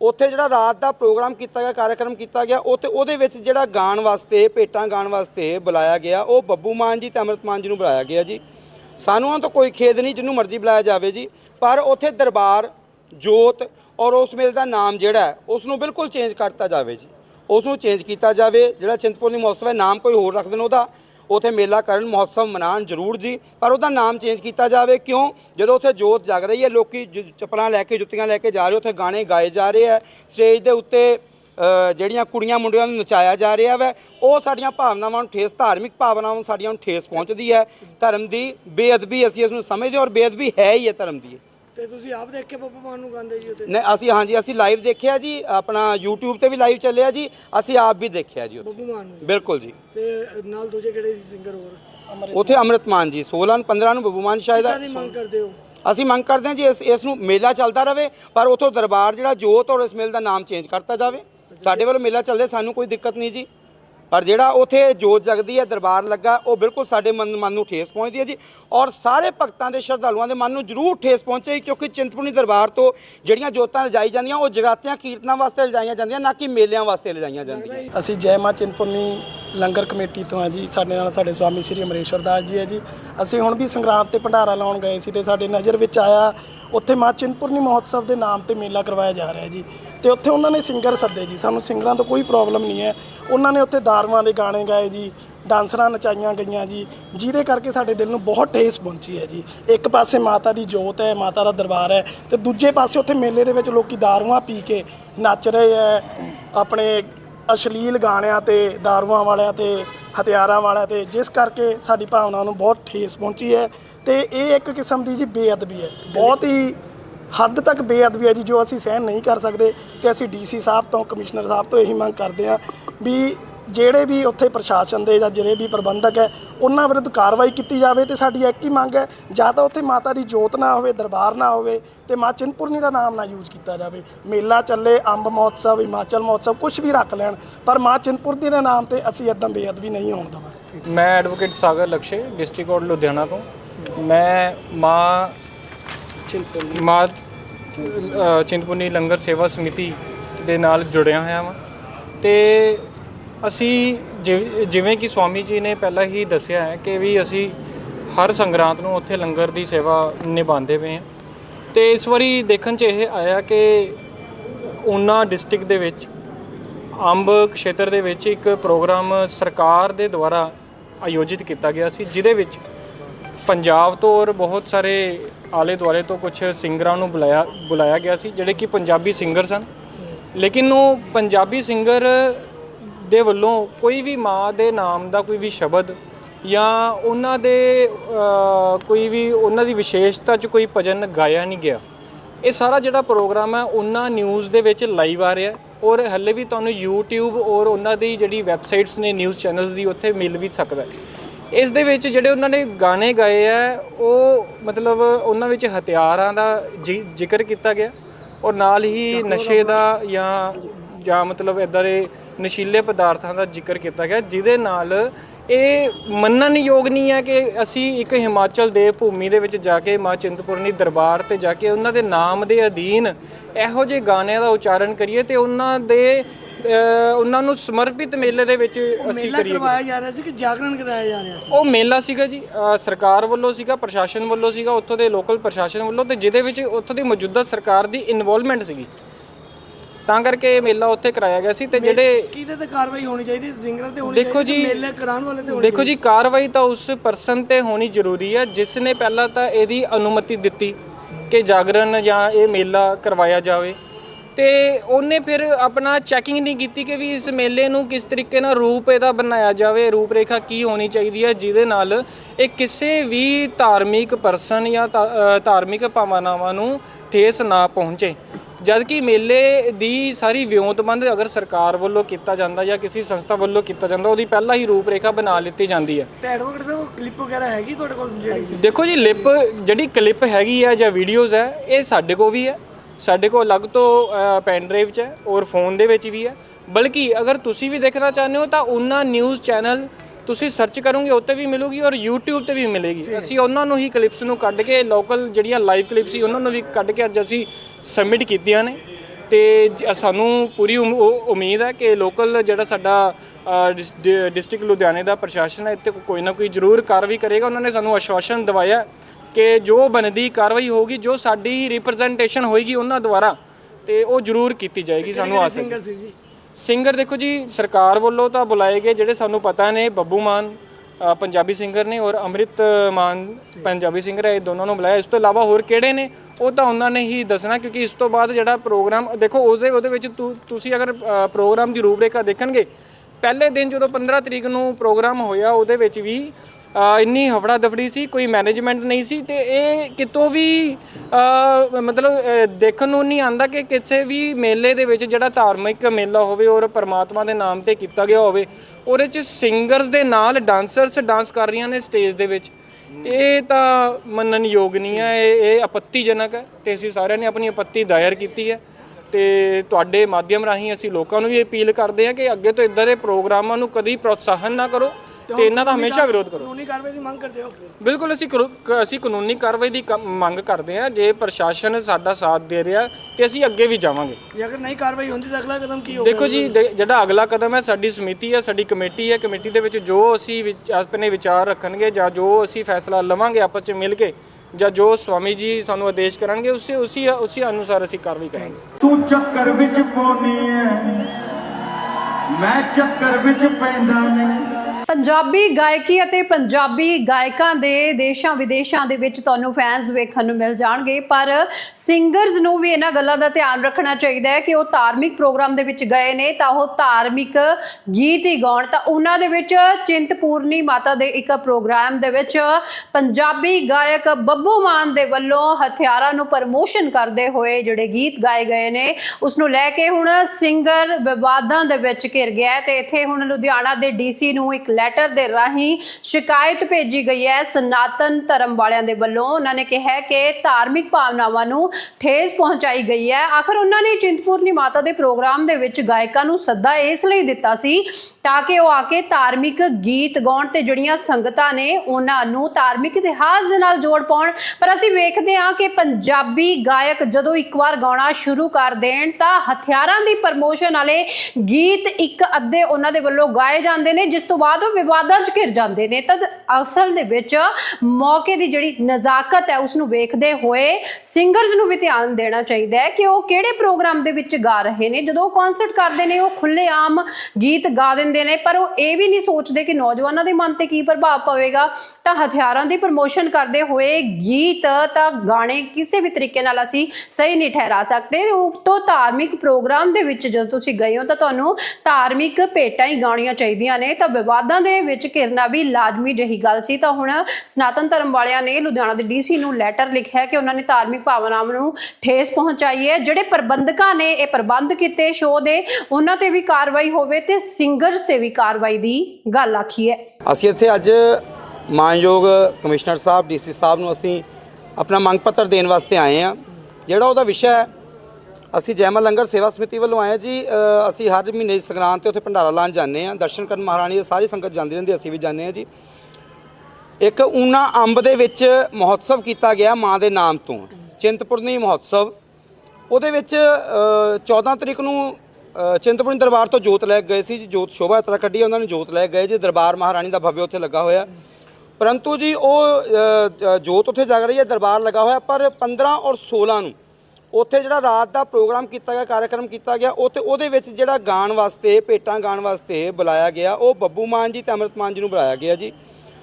ਉੱਥੇ ਜਿਹੜਾ ਰਾਤ ਦਾ ਪ੍ਰੋਗਰਾਮ ਕੀਤਾ ਗਿਆ, ਕਾਰਜਕ੍ਰਮ ਕੀਤਾ ਗਿਆ, ਉੱਥੇ ਉਹਦੇ ਵਿੱਚ ਜਿਹੜਾ ਗਾਣ ਵਾਸਤੇ, ਭੇਟਾਂ ਗਾਣ ਵਾਸਤੇ ਬੁਲਾਇਆ ਗਿਆ, ਉਹ ਬੱਬੂ ਮਾਨ ਜੀ ਤੇ ਅਮਰਤ ਮਾਨ ਜੀ ਨੂੰ ਬੁਲਾਇਆ ਗਿਆ ਜੀ। ਸਾਨੂੰ ਉਹਨਾਂ ਤੋਂ ਕੋਈ ਖੇਦ ਨਹੀਂ, ਜਿਹਨੂੰ ਮਰਜ਼ੀ ਬੁਲਾਇਆ ਜਾਵੇ ਜੀ। ਪਰ ਉੱਥੇ ਦਰਬਾਰ, ਜੋਤ ਔਰ ਉਸ ਮੇਲ ਦਾ ਨਾਮ ਜਿਹੜਾ ਉਸ ਨੂੰ ਬਿਲਕੁਲ ਚੇਂਜ ਕਰਤਾ ਜਾਵੇ ਜੀ। ਉਸ ਨੂੰ ਚੇਂਜ ਕੀਤਾ ਜਾਵੇ, ਜਿਹੜਾ ਚਿੰਤਪੁਰਨੀ ਮਹੋਤਸਵ ਹੈ, ਨਾਮ ਕੋਈ ਹੋਰ ਰੱਖ ਦੇਣ ਉਹਦਾ। ਉਥੇ ਮੇਲਾ ਕਰਨ ਮਹੋਤਸਵ ਮਨਾਉਣ ਜ਼ਰੂਰ ਜੀ। ਪਰ ਉਹਦਾ ਨਾਮ ਚੇਂਜ ਕੀਤਾ ਜਾਵੇ ਕਿਉਂ? ਜਦੋਂ ਉੱਥੇ ਜੋਤ ਜਗ ਰਹੀ ਹੈ ਲੋਕੀ ਜ- ਚੱਪਲਾਂ ਲੈ ਕੇ ਜੁੱਤੀਆਂ ਲੈ ਕੇ ਜਾ ਰਹੇ ਉੱਥੇ ਗਾਣੇ ਗਾਏ ਜਾ ਰਹੇ ਹੈ। ਸਟੇਜ ਦੇ ਉੱਤੇ ਅ, ਜਿਹੜੀਆਂ ਕੁੜੀਆਂ ਮੁੰਡਿਆਂ ਨੂੰ ਨਚਾਇਆ ਜਾ ਰਿਹਾ ਵੈ ਉਹ ਸਾਡੀਆਂ ਭਾਵਨਾਵਾਂ ਨੂੰ ਠੇਸ ਧਾਰਮਿਕ ਭਾਵਨਾਵਾਂ ਨੂੰ ਸਾਡੀਆਂ ਨੂੰ ਠੇਸ ਪਹੁੰਚਦੀ ਹੈ। ਧਰਮ ਦੀ ਬੇਅਦਬੀ ਅਸੀਂ ਇਸ ਨੂੰ ਸਮਝਦੇ ਹਾਂ ਔਰ ਬੇਅਦਬੀ ਹੈ ਹੀ ਹੈ ਧਰਮ ਦੀ। ਤੇ ਤੁਸੀਂ ਆਪ ਦੇਖ ਕੇ ਬੱਬੂ ਮਾਨ ਨੂੰ ਗਾਉਂਦੇ ਜੀ ਉੱਤੇ ਨੇ ਅਸੀਂ ਹਾਂਜੀ ਅਸੀਂ ਲਾਈਵ ਦੇਖਿਆ ਜੀ ਆਪਣਾ YouTube ਤੇ ਵੀ ਲਾਈਵ ਚੱਲਿਆ ਜੀ ਅਸੀਂ ਆਪ ਵੀ ਦੇਖਿਆ ਜੀ ਉੱਥੇ। ਬੱਬੂ ਮਾਨ ਨੂੰ? ਬਿਲਕੁਲ ਜੀ। ਤੇ ਨਾਲ ਦੂਜੇ ਕਿਹੜੇ ਸੀ ਸਿੰਗਰ ਹੋਰ? ਉੱਥੇ ਅੰਮ੍ਰਿਤ ਮਾਨ ਜੀ 16 ਨੂੰ 15 ਨੂੰ ਬੱਬੂ ਮਾਨ ਸ਼ਾਇਦ ਦੀ ਮੰਗ ਕਰਦੇ ਹੋ? ਅਸੀਂ ਮੰਗ ਕਰਦੇ ਹਾਂ ਜੀ ਇਸ ਇਸ ਨੂੰ ਮੇਲਾ ਚੱਲਦਾ ਰਵੇ ਪਰ ਉਥੋਂ ਦਰਬਾਰ ਜਿਹੜਾ ਜੋਤ ਔਰ ਇਸ ਮੇਲ ਦਾ ਨਾਮ ਚੇਂਜ ਕਰਤਾ ਜਾਵੇ। ਸਾਡੇ ਵੱਲੋਂ ਮੇਲਾ ਚੱਲਦੇ ਸਾਨੂੰ ਕੋਈ ਦਿੱਕਤ ਨਹੀਂ ਜੀ। ਪਰ ਜਿਹੜਾ ਉਥੇ ਜੋਤ ਜਗਦੀ ਹੈ, ਦਰਬਾਰ ਲੱਗਾ, ਉਹ ਬਿਲਕੁਲ ਸਾਡੇ ਮਨ ਮਨ ਨੂੰ ਠੇਸ ਪਹੁੰਚਦੀ ਹੈ ਜੀ। ਔਰ ਸਾਰੇ ਭਗਤਾਂ ਦੇ ਸ਼ਰਧਾਲੂਆਂ ਦੇ ਮਨ ਨੂੰ ਜ਼ਰੂਰ ਠੇਸ ਪਹੁੰਚੇ ਕਿਉਂਕਿ ਚਿੰਤਪੁਰਨੀ ਦਰਬਾਰ ਤੋਂ ਜਿਹੜੀਆਂ ਜੋਤਾਂ ਲਿਜਾਈ ਜਾਂਦੀਆਂ, ਉਹ ਜਗਾਤੀਆਂ, ਕੀਰਤਨਾਂ ਵਾਸਤੇ ਲਿਜਾਈਆਂ ਜਾਂਦੀਆਂ, ਨਾ ਕਿ ਮੇਲਿਆਂ ਵਾਸਤੇ ਲਿਜਾਈਆਂ ਜਾਂਦੀਆਂ। ਅਸੀਂ ਜੈ ਮਾਂ ਚਿੰਤਪੁਰਨੀ ਲੰਗਰ ਕਮੇਟੀ ਤੋਂ ਆ ਜੀ, ਸਾਡੇ ਨਾਲ ਸਾਡੇ ਸਵਾਮੀ ਸ੍ਰੀ ਅਮਰੇਸ਼ਵਰ ਦਾਸ ਜੀ ਹੈ ਜੀ। ਅਸੀਂ ਹੁਣ ਵੀ ਸੰਗਰਾਂਦ ਤੇ ਭੰਡਾਰਾ ਲਾਉਣ ਗਏ ਸੀ ਤੇ ਸਾਡੇ ਨਜ਼ਰ ਵਿੱਚ ਆਇਆ ਉੱਥੇ ਮਾਂ ਚਿੰਤਪੁਰਨੀ ਮਹੋਤਸਵ ਦੇ ਨਾਮ ਤੇ ਮੇਲਾ ਕਰਵਾਇਆ ਜਾ ਰਿਹਾ ਜੀ। ਤੇ ਉੱਥੇ ਉਹਨਾਂ ਨੇ ਸਿੰਗਰ ਸੱਦੇ ਜੀ। ਸਾਨੂੰ ਸਿੰਗਰਾਂ ਤੋਂ ਕੋਈ ਪ੍ਰੋਬਲਮ ਨਹੀਂ ਹੈ। ਉਹਨਾਂ ਨੇ ਉੱਥੇ ਦਾਰੂਆਂ ਦੇ ਗਾਣੇ ਗਾਏ ਜੀ, ਡਾਂਸਰਾਂ ਨਚਾਈਆਂ ਗਈਆਂ ਜੀ, ਜਿਹਦੇ ਕਰਕੇ ਸਾਡੇ ਦਿਲ ਨੂੰ ਬਹੁਤ ਠੇਸ ਪਹੁੰਚੀ ਹੈ ਜੀ। ਇੱਕ ਪਾਸੇ ਮਾਤਾ ਦੀ ਜੋਤ ਹੈ, ਮਾਤਾ ਦਾ ਦਰਬਾਰ ਹੈ, ਤੇ ਦੂਜੇ ਪਾਸੇ ਉੱਥੇ ਮੇਲੇ ਦੇ ਵਿੱਚ ਲੋਕੀ ਦਾਰੂਆਂ ਪੀ ਕੇ ਨੱਚ ਰਹੇ ਹੈ। ਆਪਣੇ ਅਸ਼ਲੀਲ ਗਾਣਿਆਂ ਤੇ ਦਾਰੂਆਂ ਵਾਲਿਆਂ ਤੇ ਹਥਿਆਰਾਂ ਵਾਲਾ ਤੇ ਜਿਸ ਕਰਕੇ ਸਾਡੀ ਭਾਵਨਾ ਨੂੰ ਬਹੁਤ ਠੇਸ ਪਹੁੰਚੀ ਹੈ ਤੇ ਇਹ ਇੱਕ ਕਿਸਮ ਦੀ ਜੀ ਬੇਅਦਬੀ ਹੈ। ਬਹੁਤ ਹੀ ਹੱਦ ਤੱਕ ਬੇਅਦਬੀ ਹੈ ਜੀ ਜੋ ਅਸੀਂ ਸਹਿਣ ਨਹੀਂ ਕਰ ਸਕਦੇ ਤੇ ਅਸੀਂ ਡੀਸੀ ਸਾਹਿਬ ਤੋਂ, ਕਮਿਸ਼ਨਰ ਸਾਹਿਬ ਤੋਂ ਇਹੀ ਮੰਗ ਕਰਦੇ ਹਾਂ ਵੀ ਜਿਹੜੇ ਵੀ ਉੱਥੇ ਪ੍ਰਸ਼ਾਸਨ ਦੇ ਜਾਂ ਜਿਹੜੇ ਵੀ ਪ੍ਰਬੰਧਕ ਹੈ ਉਹਨਾਂ ਵਿਰੁੱਧ ਕਾਰਵਾਈ ਕੀਤੀ ਜਾਵੇ ਤੇ ਸਾਡੀ ਇੱਕ ਹੀ ਮੰਗ ਹੈ ਜਾਂ ਤਾਂ ਉੱਥੇ ਮਾਤਾ ਦੀ ਜੋਤ ਨਾ ਹੋਵੇ ਦਰਬਾਰ ਨਾ ਹੋਵੇ ਤੇ ਮਾਂ ਚਿੰਤਪੁਰਨੀ ਦਾ ਨਾਮ ਨਾ ਯੂਜ਼ ਕੀਤਾ ਜਾਵੇ। ਮੇਲਾ ਚੱਲੇ ਅੰਬ ਮਹੋਤਸਵ ਹਿਮਾਚਲ ਮਹੋਤਸਵ ਕੁਝ ਵੀ ਰੱਖ ਲੈਣ ਪਰ ਮਾਂ ਚਿੰਤਪੁਰਨੀ ਦੇ ਨਾਮ ਤੇ ਅਸੀਂ ਇਦਾਂ ਬੇਅਦਬੀ ਨਹੀਂ ਹੋਣ ਦੇਵਾਂਗੇ। ਮੈਂ advocate Sagar Lakshe district court Ludhiana ਤੋਂ। ਮੈਂ ਮਾਂ ਮਾਂ ਅ, ਚਿੰਤਪੁਰਨੀ ਲੰਗਰ ਸੇਵਾ ਸਮਿਤੀ ਦੇ ਨਾਲ ਜੁੜਿਆ ਹੋਇਆ ਹਾਂ ਤੇ ਅਸੀਂ ਜਿਵ- ਜਿਵੇਂ ਕਿ ਸਵਾਮੀ ਜੀ ਨੇ ਪਹਿਲਾਂ ਹੀ ਦੱਸਿਆ ਹੈ ਕਿ ਵੀ ਅਸੀਂ ਹਰ ਸੰਗਰਾਂਦ ਨੂੰ ਉੱਥੇ ਲੰਗਰ ਦੀ ਸੇਵਾ ਨਿਭਾਉਂਦੇ ਪਏ ਹਾਂ। ਤੇ ਇਸ ਵਾਰੀ ਦੇਖਣ 'ਚ ਇਹ ਆਇਆ ਕਿ ਊਨਾ ਡਿਸਟ੍ਰਿਕਟ ਦੇ ਵਿੱਚ, ਅੰਬ ਖੇਤਰ ਦੇ ਵਿੱਚ ਇੱਕ ਪ੍ਰੋਗਰਾਮ ਸਰਕਾਰ ਦੇ ਦੁਆਰਾ ਆਯੋਜਿਤ ਕੀਤਾ ਗਿਆ ਸੀ, ਜਿਹਦੇ ਵਿੱਚ ਪੰਜਾਬ ਤੋਂ ਔਰ ਬਹੁਤ ਸਾਰੇ ਆਲੇ ਦੁਆਲੇ ਤੋਂ ਕੁਝ ਸਿੰਗਰਾਂ ਨੂੰ ਬੁਲਾਇਆ ਬੁਲਾਇਆ ਗਿਆ ਸੀ, ਜਿਹੜੇ ਕਿ ਪੰਜਾਬੀ ਸਿੰਗਰ ਸਨ। ਲੇਕਿਨ ਉਹ ਪੰਜਾਬੀ ਸਿੰਗਰ ਦੇ ਵੱਲੋਂ ਕੋਈ ਵੀ ਮਾਂ ਦੇ ਨਾਮ ਦਾ ਕੋਈ ਵੀ ਸ਼ਬਦ ਜਾਂ ਉਹਨਾਂ ਦੇ ਕੋਈ ਵੀ ਉਹਨਾਂ ਦੀ ਵਿਸ਼ੇਸ਼ਤਾ 'ਚ ਕੋਈ ਭਜਨ ਗਾਇਆ ਨਹੀਂ ਗਿਆ। ਇਹ ਸਾਰਾ ਜਿਹੜਾ ਪ੍ਰੋਗਰਾਮ ਹੈ ਉਹਨਾਂ ਨਿਊਜ਼ ਦੇ ਵਿੱਚ ਲਾਈਵ ਆ ਰਿਹਾ ਔਰ ਹੱਲੇ ਵੀ ਤੁਹਾਨੂੰ YouTube ਔਰ ਉਹਨਾਂ ਦੀ ਜਿਹੜੀ ਵੈਬਸਾਈਟਸ ਨੇ ਨਿਊਜ਼ ਚੈਨਲਸ ਦੀ ਉੱਥੇ ਮਿਲ ਵੀ ਸਕਦਾ ਇਸ ਦੇ ਵਿੱਚ ਜਿਹੜੇ ਉਹਨਾਂ ਨੇ ਗਾਣੇ ਗਾਏ ਆ ਉਹ ਮਤਲਬ ਉਹਨਾਂ ਵਿੱਚ ਹਥਿਆਰਾਂ ਦਾ ਜ਼ਿਕਰ ਕੀਤਾ ਗਿਆ ਔਰ ਨਾਲ ਹੀ ਨਸ਼ੇ ਦਾ ਜਾਂ ਜਾਂ ਮਤਲਬ ਇਦਾਂ ਦੇ ਨਸ਼ੀਲੇ ਪਦਾਰਥਾਂ ਦਾ ਜ਼ਿਕਰ ਕੀਤਾ ਗਿਆ ਜਿਹਦੇ ਨਾਲ ਇਹ ਮੰਨਣਯੋਗ ਨਹੀਂ ਹੈ ਕਿ ਅਸੀਂ ਇੱਕ ਹਿਮਾਚਲ ਦੇ ਭੂਮੀ ਦੇ ਵਿੱਚ ਜਾ ਕੇ ਮਾਂ ਚਿੰਤਪੁਰਨੀ ਦਰਬਾਰ ਤੇ ਜਾ ਕੇ ਉਹਨਾਂ ਦੇ ਨਾਮ ਦੇ ਅਧੀਨ ਇਹੋ ਜਿਹੇ ਗਾਣਿਆਂ ਦਾ ਉਚਾਰਨ ਕਰੀਏ ਤੇ ਉਹਨਾਂ ਦੇ ਉਹਨਾਂ ਨੂੰ ਸਮਰਪਿਤ ਮੇਲੇ ਦੇ ਵਿੱਚ ਅਸੀਂ ਮੇਲਾ ਕਰੀਏ। ਕਰਵਾਇਆ ਜਾ ਰਿਹਾ ਸੀ ਕਿ ਜਾਗਰਣ ਕਰਾਇਆ ਜਾ ਰਿਹਾ ਸੀ? ਉਹ ਮੇਲਾ ਸੀਗਾ ਜੀ ਸਰਕਾਰ ਵੱਲੋਂ ਸੀਗਾ ਪ੍ਰਸ਼ਾਸਨ ਵੱਲੋਂ ਸੀਗਾ ਉੱਥੋਂ ਦੇ ਲੋਕਲ ਪ੍ਰਸ਼ਾਸਨ ਵੱਲੋਂ ਤੇ ਜਿਹਦੇ ਵਿੱਚ ਉੱਥੋਂ ਦੀ ਮੌਜੂਦਾ ਸਰਕਾਰ ਦੀ ਇਨਵੋਲਵਮੈਂਟ ਸੀਗੀ। ਤਾਂ ਕਰਕੇ ਇਹ ਮੇਲਾ ਉੱਥੇ ਕਰਾਇਆ ਗਿਆ ਸੀ ਤੇ ਜਿਹੜੇ ਕਿਹਦੇ ਤੇ ਕਾਰਵਾਈ ਹੋਣੀ ਚਾਹੀਦੀ? ਸਿੰਗਰ ਤੇ ਹੋਣੀ ਦੇਖੋ ਚਾਹੀਦੀ ਜੀ, ਮੇਲੇ ਕਰਾਉਣ ਵਾਲੇ ਤੇ ਹੋਣੀ ਦੇਖੋ ਜੀ ਕਾਰਵਾਈ ਤਾਂ ਉਸ ਪਰਸਨ ਤੇ ਹੋਣੀ ਜ਼ਰੂਰੀ ਹੈ ਜਿਸ ਨੇ ਪਹਿਲਾਂ ਤਾਂ ਇਹਦੀ ਅਨੁਮਤੀ ਦਿੱਤੀ ਕਿ ਜਾਗਰਣ ਜਾਂ ਇਹ ਮੇਲਾ ਕਰਵਾਇਆ ਜਾਵੇ। ਤੇ ਉਹਨੇ ਫਿਰ ਆਪਣਾ ਚੈਕਿੰਗ ਨਹੀਂ ਕੀਤੀ ਕਿ ਵੀ ਇਸ ਮੇਲੇ ਨੂੰ ਕਿਸ ਤਰੀਕੇ ਨਾਲ ਰੂਪ ਇਹਦਾ ਬਣਾਇਆ ਜਾਵੇ ਰੂਪ ਰੇਖਾ ਕੀ ਹੋਣੀ ਚਾਹੀਦੀ ਹੈ ਜਿਹਦੇ ਨਾਲ ਇਹ ਕਿਸੇ ਵੀ ਧਾਰਮਿਕ ਪਰਸਨ ਜਾਂ ਧਾ- ਅ, ਧਾਰਮਿਕ ਭਾਵਨਾਵਾਂ ਨੂੰ ਠੇਸ ਨਾ ਪਹੁੰਚੇ। ਜਦ ਕਿ ਮੇਲੇ ਦੀ ਸਾਰੀ ਵਿਉਂਤਬੰਦ ਅਗਰ ਸਰਕਾਰ ਵੱਲੋਂ ਕੀਤਾ ਜਾਂਦਾ ਜਾਂ ਕਿਸੇ ਸੰਸਥਾ ਵੱਲੋਂ ਕੀਤਾ ਜਾਂਦਾ ਉਹਦੀ ਪਹਿਲਾਂ ਹੀ ਰੂਪ ਰੇਖਾ ਬਣਾ ਲਿੱਤੀ ਜਾਂਦੀ ਹੈ। ਤੇ ਐਡਵੋਕੇਟ ਸਾਹਿਬ ਕਲਿੱਪ ਵਗੈਰਾ ਹੈਗੀ ਤੁਹਾਡੇ ਕੋਲ ਜਿਹੜੀ? ਦੇਖੋ ਜੀ ਲਿਪ ਜਿਹੜੀ ਕਲਿੱਪ ਹੈਗੀ ਹੈ ਜਾਂ ਵੀਡੀਓਜ਼ ਹੈ ਇਹ ਸਾਡੇ ਕੋਲ ਵੀ ਹੈ। ਸਾਡੇ ਕੋਲ ਅਲੱਗ ਤੋਂ ਪੈਨ ਡਰਾਈਵ 'ਚ ਹੈ ਔਰ ਫੋਨ ਦੇ ਵਿੱਚ ਵੀ ਹੈ। ਬਲਕਿ ਅਗਰ ਤੁਸੀਂ ਵੀ ਦੇਖਣਾ ਚਾਹੁੰਦੇ ਹੋ ਤਾਂ ਉਹਨਾਂ ਨਿਊਜ਼ ਚੈਨਲ ਤੁਸੀਂ ਸਰਚ ਕਰੋਗੇ ਉੱਤੇ ਵੀ ਮਿਲੂਗੀ ਔਰ YouTube ਤੇ ਵੀ ਮਿਲੇਗੀ। ਅਸੀਂ ਉਹਨਾਂ ਨੂੰ ਹੀ ਕਲਿੱਪਸ ਨੂੰ ਕੱਢ ਕੇ ਲੋਕਲ ਜਿਹੜੀਆਂ ਲਾਈਵ ਕਲਿੱਪ ਸੀ ਉਹਨਾਂ ਨੂੰ ਵੀ ਕੱਢ ਕੇ ਅੱਜ ਅਸੀਂ ਸਬਮਿਟ ਕੀਤੀਆਂ ਨੇ। ਤੇ ਸਾਨੂੰ ਪੂਰੀ ਉਮੀਦ ਹੈ ਕਿ ਲੋਕਲ ਜਿਹੜਾ ਸਾਡਾ ਡਿਸਟ੍ਰਿਕਟ ਲੁਧਿਆਣੇ ਦਾ ਪ੍ਰਸ਼ਾਸਨ ਹੈ ਇੱਥੇ ਕੋਈ ਨਾ ਕੋਈ ਜ਼ਰੂਰ ਕਾਰਵਾਈ ਕਰੇਗਾ। ਉਹਨਾਂ ਨੇ ਸਾਨੂੰ ਆਸ਼ਵਾਸਨ ਦਵਾਇਆ ਕਿ ਜੋ ਬਣਦੀ ਕਾਰਵਾਈ ਹੋਊਗੀ ਜੋ ਸਾਡੀ ਰਿਪਰੈਜ਼ੈਂਟੇਸ਼ਨ ਹੋਏਗੀ ਉਹਨਾਂ ਦੁਆਰਾ ਤੇ ਉਹ ਜ਼ਰੂਰ ਕੀਤੀ ਜਾਏਗੀ ਸਾਨੂੰ ਆਸ ਹੈ। ਸਿੰਗਰ ਦੇਖੋ ਜੀ ਸਰਕਾਰ ਵੱਲੋਂ ਤਾਂ ਬੁਲਾਏ ਗਏ ਜਿਹੜੇ ਸਾਨੂੰ ਪਤਾ ਨੇ ਬੱਬੂ ਮਾਨ ਅ, ਪੰਜਾਬੀ ਸਿੰਗਰ ਨੇ ਔਰ ਅੰਮ੍ਰਿਤ ਮਾਨ ਪੰਜਾਬੀ ਸਿੰਗਰ ਹੈ ਇਹ ਦੋਨਾਂ ਨੂੰ ਬੁਲਾਇਆ। ਇਸ ਤੋਂ ਇਲਾਵਾ ਹੋਰ ਕਿਹੜੇ ਨੇ? ਉਹ ਤਾਂ ਉਹਨਾਂ ਨੇ ਹੀ ਦੱਸਣਾ ਕਿਉਂਕਿ ਇਸ ਤੋਂ ਬਾਅਦ ਜਿਹੜਾ ਪ੍ਰੋਗਰਾਮ ਦੇਖੋ ਉਸਦੇ ਉਹਦੇ ਵਿੱਚ ਤੁ- ਤੁਸੀਂ ਅਗਰ ਅ, ਪ੍ਰੋਗਰਾਮ ਦੀ ਰੂਪਰੇਖਾ ਦੇਖਣਗੇ ਪਹਿਲੇ ਦਿਨ ਜਦੋਂ 15 ਤਰੀਕ ਨੂੰ ਪ੍ਰੋਗਰਾਮ ਹੋਇਆ ਉਹਦੇ ਵਿੱਚ ਵੀ ਇੰਨੀ ਹਫੜਾ ਦਫੜੀ ਸੀ, ਕੋਈ ਮੈਨੇਜਮੈਂਟ ਨਹੀਂ ਸੀ ਤੇ ਇਹ ਕਿਤੋਂ ਵੀ ਮਤਲਬ ਦੇਖਣ ਨੂੰ ਨਹੀਂ ਆਂਦਾ ਕਿ ਕਿਸੇ ਵੀ ਮੇਲੇ ਦੇ ਵਿੱਚ ਜਿਹੜਾ ਧਾਰਮਿਕ ਮੇਲਾ ਹੋਵੇ ਔਰ ਪਰਮਾਤਮਾ ਦੇ ਨਾਮ ਤੇ ਕੀਤਾ ਗਿਆ ਹੋਵੇ, ਉਹਦੇ ਚ ਸਿੰਗਰਸ ਦੇ ਨਾਲ ਡਾਂਸਰਸ ਡਾਂਸ ਕਰ ਰਹੀਆਂ ਨੇ ਸਟੇਜ ਦੇ ਵਿੱਚ। ਇਹ ਤਾਂ ਮੰਨਣਯੋਗ ਨਹੀਂ ਹੈ ਇਹ ਇਹ ਆਪੱਤੀਜਨਕ ਹੈ ਤੇ ਅਸੀਂ ਸਾਰਿਆਂ ਨੇ ਆਪਣੀ ਆਪੱਤੀ ਦਾਇਰ ਕੀਤੀ ਹੈ ਤੇ ਤੁਹਾਡੇ ਮਾਧਿਅਮ ਰਾਹੀਂ ਅਸੀਂ ਲੋਕਾਂ ਨੂੰ ਵੀ ਅਪੀਲ ਕਰਦੇ ਹਾਂ ਕਿ ਅੱਗੇ ਤੋਂ ਇਦਾਂ ਦੇ ਪ੍ਰੋਗਰਾਮਾਂ ਨੂੰ ਕਦੀ ਪ੍ਰੋਤਸਾਹਨ ਨਾ ਕਰੋ। ਤੇ ਇਹਨਾਂ ਦਾ ਹਮੇਸ਼ਾ ਵਿਰੋਧ ਕਰੋ। ਕਾਨੂੰਨੀ ਕਾਰਵਾਈ ਦੀ ਮੰਗ ਕਰਦੇ ਹੋ? ਬਿਲਕੁਲ ਅਸੀਂ ਕਰੋ- ਕ- ਅਸੀਂ ਕਾਨੂੰਨੀ ਕਾਰਵਾਈ ਦੀ ਕ- ਮੰਗ ਕਰਦੇ ਹਾਂ। ਜੇ ਪ੍ਰਸ਼ਾਸਨ ਸਾਡਾ ਸਾਥ ਦੇ ਰਿਹਾ ਤੇ ਅਸੀਂ ਅੱਗੇ ਵੀ ਜਾਵਾਂਗੇ। ਜੇ ਅਗਰ ਨਹੀਂ ਕਾਰਵਾਈ ਹੁੰਦੀ ਤਾਂ ਅਗਲਾ ਕਦਮ ਕੀ ਹੋਊਗਾ? ਦੇਖੋ ਜੀ ਦੇ- ਜਿਹੜਾ ਅਗਲਾ ਕਦਮ ਹੈ ਸਾਡੀ ਸਮਿਤੀ ਹੈ ਸਾਡੀ ਕਮੇਟੀ ਹੈ। ਕਮੇਟੀ ਦੇ ਵਿੱਚ ਜੋ ਅਸੀਂ ਵਿਚ- ਆਪਣੇ ਵਿਚਾਰ ਰੱਖਣਗੇ ਜਾਂ ਜੋ ਅਸੀਂ ਫੈਸਲਾ ਲਵਾਂਗੇ ਆਪਸ ਵਿੱਚ ਮਿਲ ਕੇ ਜਾਂ ਜੋ ਸਵਾਮੀ ਜੀ ਸਾਨੂੰ ਆਦੇਸ਼ ਕਰਨਗੇ ਉਸੇ ਉਸੇ ਉਸੇ ਅਨੁਸਾਰ ਅਸੀਂ ਕਾਰਵਾਈ ਕਰਾਂਗੇ। ਤੂੰ ਚੱਕਰ ਵਿੱਚ ਪਾਉਣੀ ਐ ਮੈਂ ਚੱਕਰ ਵਿੱਚ ਪੈਂਦਾ ਨਹੀਂ। ਪੰਜਾਬੀ ਗਾਇਕੀ ਅਤੇ ਪੰਜਾਬੀ ਗਾਇਕਾਂ ਦੇ ਦੇਸ਼ਾਂ ਵਿਦੇਸ਼ਾਂ ਦੇ ਵਿੱਚ ਤੁਹਾਨੂੰ ਫੈਨਸ ਵੇਖਣ ਨੂੰ ਮਿਲ ਜਾਣਗੇ, ਪਰ ਸਿੰਗਰਸ ਨੂੰ ਵੀ ਇਹਨਾਂ ਗੱਲਾਂ ਦਾ ਧਿਆਨ ਰੱਖਣਾ ਚਾਹੀਦਾ ਹੈ ਕਿ ਉਹ ਧਾਰਮਿਕ ਪ੍ਰੋਗਰਾਮ ਦੇ ਵਿੱਚ ਗਏ ਨੇ, ਤਾਂ ਉਹ ਧਾਰਮਿਕ ਗੀਤ ਹੀ ਗਾਉਣ। ਤਾਂ ਉਹਨਾਂ ਦੇ ਵਿੱਚ ਚਿੰਤਪੂਰਨੀ ਮਾਤਾ ਦੇ ਇੱਕ ਪ੍ਰੋਗਰਾਮ ਦੇ ਵਿੱਚ ਪੰਜਾਬੀ ਗਾਇਕ ਬੱਬੂ ਮਾਨ ਦੇ ਵੱਲੋਂ ਹਥਿਆਰਾਂ ਨੂੰ ਪ੍ਰਮੋਸ਼ਨ ਕਰਦੇ ਹੋਏ ਜਿਹੜੇ ਗੀਤ ਗਾਏ ਗਏ ਨੇ, ਉਸ ਨੂੰ ਲੈ ਕੇ ਹੁਣ ਸਿੰਗਰ ਵਿਵਾਦਾਂ ਦੇ ਵਿੱਚ ਘਿਰ ਗਿਆ ਹੈ ਤੇ ਇੱਥੇ ਹੁਣ ਲੁਧਿਆਣਾ ਦੇ ਡੀਸੀ ਨੂੰ ਇੱਕ ਲੈਟਰ ਦੇ ਰਾਹੀਂ ਸ਼ਿਕਾਇਤ ਭੇਜੀ ਗਈ ਹੈ। ਸਨਾਤਨ ਧਰਮ ਵਾਲਿਆਂ ਦੇ ਵੱਲੋਂ ਉਹਨਾਂ ਨੇ ਕਿਹਾ ਹੈ ਕਿ ਧਾਰਮਿਕ ਭਾਵਨਾਵਾਂ ਨੂੰ ਠੇਸ ਪਹੁੰਚਾਈ ਗਈ ਹੈ। ਆਖਰ ਉਹਨਾਂ ਨੇ ਚਿੰਤਪੁਰਨੀ ਮਾਤਾ ਦੇ ਪ੍ਰੋਗਰਾਮ ਦੇ ਵਿੱਚ ਗਾਇਕਾਂ ਨੂੰ ਸੱਦਾ ਇਸ ਲਈ ਦਿੱਤਾ ਸੀ ਤਾਂ ਕਿ ਉਹ ਆ ਕੇ ਧਾਰਮਿਕ ਗੀਤ ਗਾਉਣ ਤੇ ਜਿਹੜੀਆਂ ਸੰਗਤਾਂ ਨੇ ਉਹਨਾਂ ਨੂੰ ਧਾਰਮਿਕ ਇਤਿਹਾਸ ਦੇ ਨਾਲ ਜੋੜ ਪਾਉਣ। ਪਰ ਅਸੀਂ ਵੇਖਦੇ ਹਾਂ ਕਿ ਪੰਜਾਬੀ ਗਾਇਕ ਜਦੋਂ ਇੱਕ ਵਾਰ ਗਾਉਣਾ ਸ਼ੁਰੂ ਕਰ ਦੇਣ ਤਾਂ ਹਥਿਆਰਾਂ ਦੀ ਪ੍ਰਮੋਸ਼ਨ ਵਾਲੇ ਗੀਤ ਇੱਕ ਅੱਧੇ ਉਹਨਾਂ ਦੇ ਵੱਲੋਂ ਗਾਏ ਜਾਂਦੇ ਨੇ, ਜਿਸ ਤੋਂ ਬਾਅਦ ਉਹ ਵਿਵਾਦਾਂ 'ਚ ਘਿਰ ਜਾਂਦੇ ਨੇ ਤਦ ਅਸਲ ਦੇ ਵਿੱਚ ਮੌਕੇ ਦੀ ਜਿਹੜੀ ਨਜ਼ਾਕਤ ਹੈ ਉਸ ਨੂੰ ਵੇਖਦੇ ਹੋਏ ਸਿੰਗਰਸ ਨੂੰ ਵੀ ਧਿਆਨ ਦੇਣਾ ਚਾਹੀਦਾ ਹੈ ਕਿ ਉਹ ਕਿਹੜੇ ਪ੍ਰੋਗਰਾਮ ਦੇ ਵਿੱਚ ਗਾ ਰਹੇ ਨੇ। ਜਦੋਂ ਕਨਸਰਟ ਕਰਦੇ ਨੇ, ਉਹ ਖੁੱਲ੍ਹੇਆਮ ਗੀਤ ਗਾ ਦਿੰਦੇ ਨੇ, ਪਰ ਉਹ ਇਹ ਵੀ ਨਹੀਂ ਸੋਚਦੇ ਕਿ ਨੌਜਵਾਨਾਂ ਦੇ ਮਨ ਤੇ ਕੀ ਪ੍ਰਭਾਵ ਪਵੇਗਾ। ਤਾਂ ਹਥਿਆਰਾਂ ਦੀ ਪ੍ਰਮੋਸ਼ਨ ਕਰਦੇ ਹੋਏ ਗੀਤ ਤਾਂ ਗਾਣੇ ਕਿਸੇ ਵੀ ਤਰੀਕੇ ਨਾਲ ਅਸੀਂ ਸਹੀ ਨਹੀਂ ਠਹਿਰਾ ਸਕਦੇ। ਉਤੋਂ ਧਾਰਮਿਕ ਪ੍ਰੋਗਰਾਮ ਦੇ ਵਿੱਚ ਜਦੋਂ ਤੁਸੀਂ ਗਏ ਹੋ ਤਾਂ ਤੁਹਾਨੂੰ ਧਾਰਮਿਕ ਭੇਟਾਂ ਹੀ ਗਾਉਣੀਆਂ ਚਾਹੀਦੀਆਂ ਨੇ। ਤਾਂ ਵਿਵਾਦਾਂ ਦੇ ਵਿੱਚ ਘਿਰਨਾ ਵੀ ਲਾਜ਼ਮੀ ਜਹੀ ਗੱਲ ਸੀ। ਤਾਂ ਹੁਣ ਸਨਾਤਨ ਧਰਮ ਵਾਲਿਆਂ ਨੇ ਲੁਧਿਆਣਾ ਦੇ ਡੀਸੀ ਨੂੰ ਲੈਟਰ ਲਿਖਿਆ ਕਿ ਉਹਨਾਂ ਨੇ ਧਾਰਮਿਕ ਭਾਵਨਾਵਾਂ ਨੂੰ ਠੇਸ ਪਹੁੰਚਾਈ ਹੈ। ਜਿਹੜੇ ਪ੍ਰਬੰਧਕਾਂ ਨੇ ਇਹ ਪ੍ਰਬੰਧ ਕੀਤੇ ਸ਼ੋਅ ਦੇ, ਉਹਨਾਂ ਤੇ ਵੀ ਕਾਰਵਾਈ ਹੋਵੇ ਤੇ ਸਿੰਗਰਸ ਤੇ ਵੀ ਕਾਰਵਾਈ ਦੀ ਗੱਲ ਆਖੀ ਹੈ। ਅਸੀਂ ਇੱਥੇ ਅੱਜ ਮਾਨਯੋਗ ਕਮਿਸ਼ਨਰ ਸਾਹਿਬ ਡੀਸੀ ਸਾਹਿਬ ਨੂੰ ਅਸੀਂ ਆਪਣਾ ਮੰਗ ਪੱਤਰ ਦੇਣ ਵਾਸਤੇ ਆਏ ਆ ਜਿਹੜਾ ਉਹਦਾ ਵਿਸ਼ਾ ਹੈ ਅਸੀਂ ਜੈਮਲ ਲੰਗਰ ਸੇਵਾ ਸਮਿਤੀ ਵੱਲੋਂ ਆਏ ਹਾਂ ਜੀ ਅਸੀਂ ਹਰ ਮਹੀਨੇ ਦੀ ਸੰਗਰਾਂਦ ਤੇ ਉੱਥੇ ਭੰਡਾਰਾ ਲਾਉਣ ਜਾਂਦੇ ਆ ਦਰਸ਼ਨ ਕਰਨ ਮਹਾਰਾਣੀ ਦੇ ਸਾਰੀ ਸੰਗਤ ਜਾਂਦੀ ਰਹਿੰਦੀ ਅਸੀਂ ਵੀ ਜਾਂਦੇ ਆ ਜੀ। ਇੱਕ ਊਨਾ ਅੰਬ ਦੇ ਵਿੱਚ ਮਹੋਤਸਵ ਕੀਤਾ ਗਿਆ ਮਾਂ ਦੇ ਨਾਮ ਤੋਂ ਚਿੰਤਪੁਰਨੀ ਮਹੋਤਸਵ। ਉਹਦੇ ਵਿੱਚ ਅ, 14 ਤਰੀਕ ਨੂੰ ਚਿੰਤਪੁਰਨੀ ਦਰਬਾਰ ਤੋਂ ਜੋਤ ਲੈ ਕੇ ਗਏ ਸੀ ਜੋਤ ਸ਼ੋਭਾ ਯਾਤਰਾ ਕੱਢੀ ਉਹਨਾਂ ਨੇ ਜੋਤ ਲੈ ਕੇ ਗਏ ਜੀ ਦਰਬਾਰ ਮਹਾਰਾਣੀ ਦਾ ਭਵਯ ਉੱਥੇ ਲੱਗਾ ਹੋਇਆ। ਪਰੰਤੂ ਜੀ ਉਹ ਜੋਤ ਉੱਥੇ ਜਗ ਰਹੀ ਹੈ ਦਰਬਾਰ ਲੱਗਾ ਹੋਇਆ ਪਰ 15 ਔਰ 16 ਨੂੰ ਉੱਥੇ ਜਿਹੜਾ ਰਾਤ ਦਾ ਪ੍ਰੋਗਰਾਮ ਕੀਤਾ ਗਿਆ, ਕਾਰਜਕ੍ਰਮ ਕੀਤਾ ਗਿਆ, ਉੱਥੇ ਉਹਦੇ ਵਿੱਚ ਜਿਹੜਾ ਗਾਣ ਵਾਸਤੇ, ਭੇਟਾਂ ਗਾਣ ਵਾਸਤੇ ਬੁਲਾਇਆ ਗਿਆ, ਉਹ ਬੱਬੂ ਮਾਨ ਜੀ ਤੇ ਅੰਮ੍ਰਿਤ ਮਾਨ ਜੀ ਨੂੰ ਬੁਲਾਇਆ ਗਿਆ ਜੀ।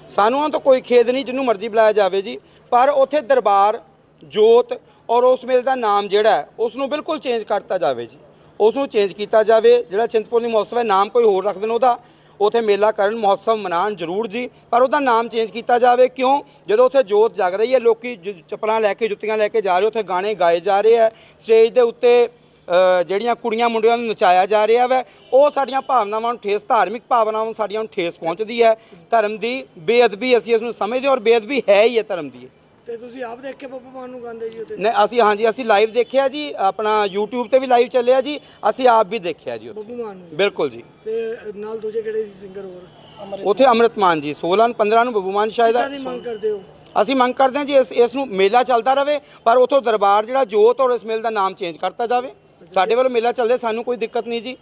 ਸਾਨੂੰ ਉਹਨਾਂ ਤੋਂ ਕੋਈ ਖੇਦ ਨਹੀਂ, ਜਿਹਨੂੰ ਮਰਜ਼ੀ ਬੁਲਾਇਆ ਜਾਵੇ ਜੀ। ਪਰ ਉੱਥੇ ਦਰਬਾਰ, ਜੋਤ ਔਰ ਉਸ ਮੇਲ ਦਾ ਨਾਮ ਜਿਹੜਾ ਉਸ ਨੂੰ ਬਿਲਕੁਲ ਚੇਂਜ ਕਰਤਾ ਜਾਵੇ ਜੀ। ਉਸ ਨੂੰ ਚੇਂਜ ਕੀਤਾ ਜਾਵੇ, ਜਿਹੜਾ ਚਿੰਤਪੁਰਨੀ ਮਹੋਤਸਵ ਹੈ, ਨਾਮ ਕੋਈ ਹੋਰ ਰੱਖ ਦੇਣ ਉਹਦਾ। ਉਥੇ ਮੇਲਾ ਕਰਨ, ਮਹੋਤਸਵ ਮਨਾਉਣ ਜ਼ਰੂਰ ਜੀ। ਪਰ ਉਹਦਾ ਨਾਮ ਚੇਂਜ ਕੀਤਾ ਜਾਵੇ। ਕਿਉਂ? ਜਦੋਂ ਉਥੇ ਜੋਤ ਜਗ ਰਹੀ ਹੈ, ਲੋਕੀ ਜ- ਚੱਪਲਾਂ ਲੈ ਕੇ, ਜੁੱਤੀਆਂ ਲੈ ਕੇ ਜਾ ਰਹੇ, ਉਥੇ ਗਾਣੇ ਗਾਏ ਜਾ ਰਹੇ ਹੈ। ਸਟੇਜ ਦੇ ਉੱਤੇ ਜਿਹੜੀਆਂ ਕੁੜੀਆਂ ਮੁੰਡਿਆਂ ਨੂੰ ਨਚਾਇਆ ਜਾ ਰਿਹਾ ਵੈ, ਉਹ ਸਾਡੀਆਂ ਭਾਵਨਾਵਾਂ ਨੂੰ ਠੇਸ, ਧਾਰਮਿਕ ਭਾਵਨਾਵਾਂ ਨੂੰ ਸਾਡੀਆਂ ਨੂੰ ਠੇਸ ਪਹੁੰਚਦੀ ਹੈ। ਧਰਮ ਦੀ ਬੇਅਦਬੀ ਅਸੀਂ ਇਸ ਨੂੰ ਸਮਝਦੇ ਔਰ ਬੇਅਦਬੀ ਹੈ ਹੀ ਹੈ ਧਰਮ ਦੀ। ਤੇ ਤੁਸੀਂ ਆਪ ਦੇਖ ਕੇ ਬੱਬੂ ਮਾਨ ਨੂੰ ਗਾਉਂਦੇ ਜੀ ਉੱਥੇ? ਨੇ ਅਸੀਂ ਹਾਂਜੀ ਅਸੀਂ ਲਾਈਵ ਦੇਖਿਆ ਜੀ ਆਪਣਾ YouTube ਤੇ ਵੀ ਲਾਈਵ ਚੱਲਿਆ ਜੀ ਅਸੀਂ ਆਪ ਵੀ ਦੇਖਿਆ ਜੀ ਉੱਥੇ। ਬੱਬੂ ਮਾਨ ਨੂੰ? ਬਿਲਕੁਲ ਜੀ। ਤੇ ਨਾਲ ਦੂਜੇ ਕਿਹੜੇ ਸਿੰਗਰ ਹੋਰ? ਉੱਥੇ ਅੰਮ੍ਰਿਤਮਾਨ ਜੀ 16 ਨੂੰ 15 ਨੂੰ ਬੱਬੂਮਾਨ ਸ਼ਾਇਦ ਕਿਹਦਾ ਦੀ ਮੰਗ ਕਰਦੇ ਹੋ? ਅਸੀਂ ਮੰਗ ਕਰਦੇ ਹਾਂ ਜੀ ਇਸ ਇਸ ਨੂੰ ਮੇਲਾ ਚੱਲਦਾ ਰਵੇ ਪਰ ਉਥੋਂ ਦਰਬਾਰ ਜਿਹੜਾ ਜੋਤ ਔਰ ਇਸ ਮੇਲ ਦਾ ਨਾਮ ਚੇਂਜ ਕਰਤਾ ਜਾਵੇ। ਸਾਡੇ ਵੱਲੋਂ ਮੇਲਾ ਚੱਲਦੇ ਸਾਨੂੰ ਕੋਈ ਦਿੱਕਤ ਨਹੀਂ ਜੀ।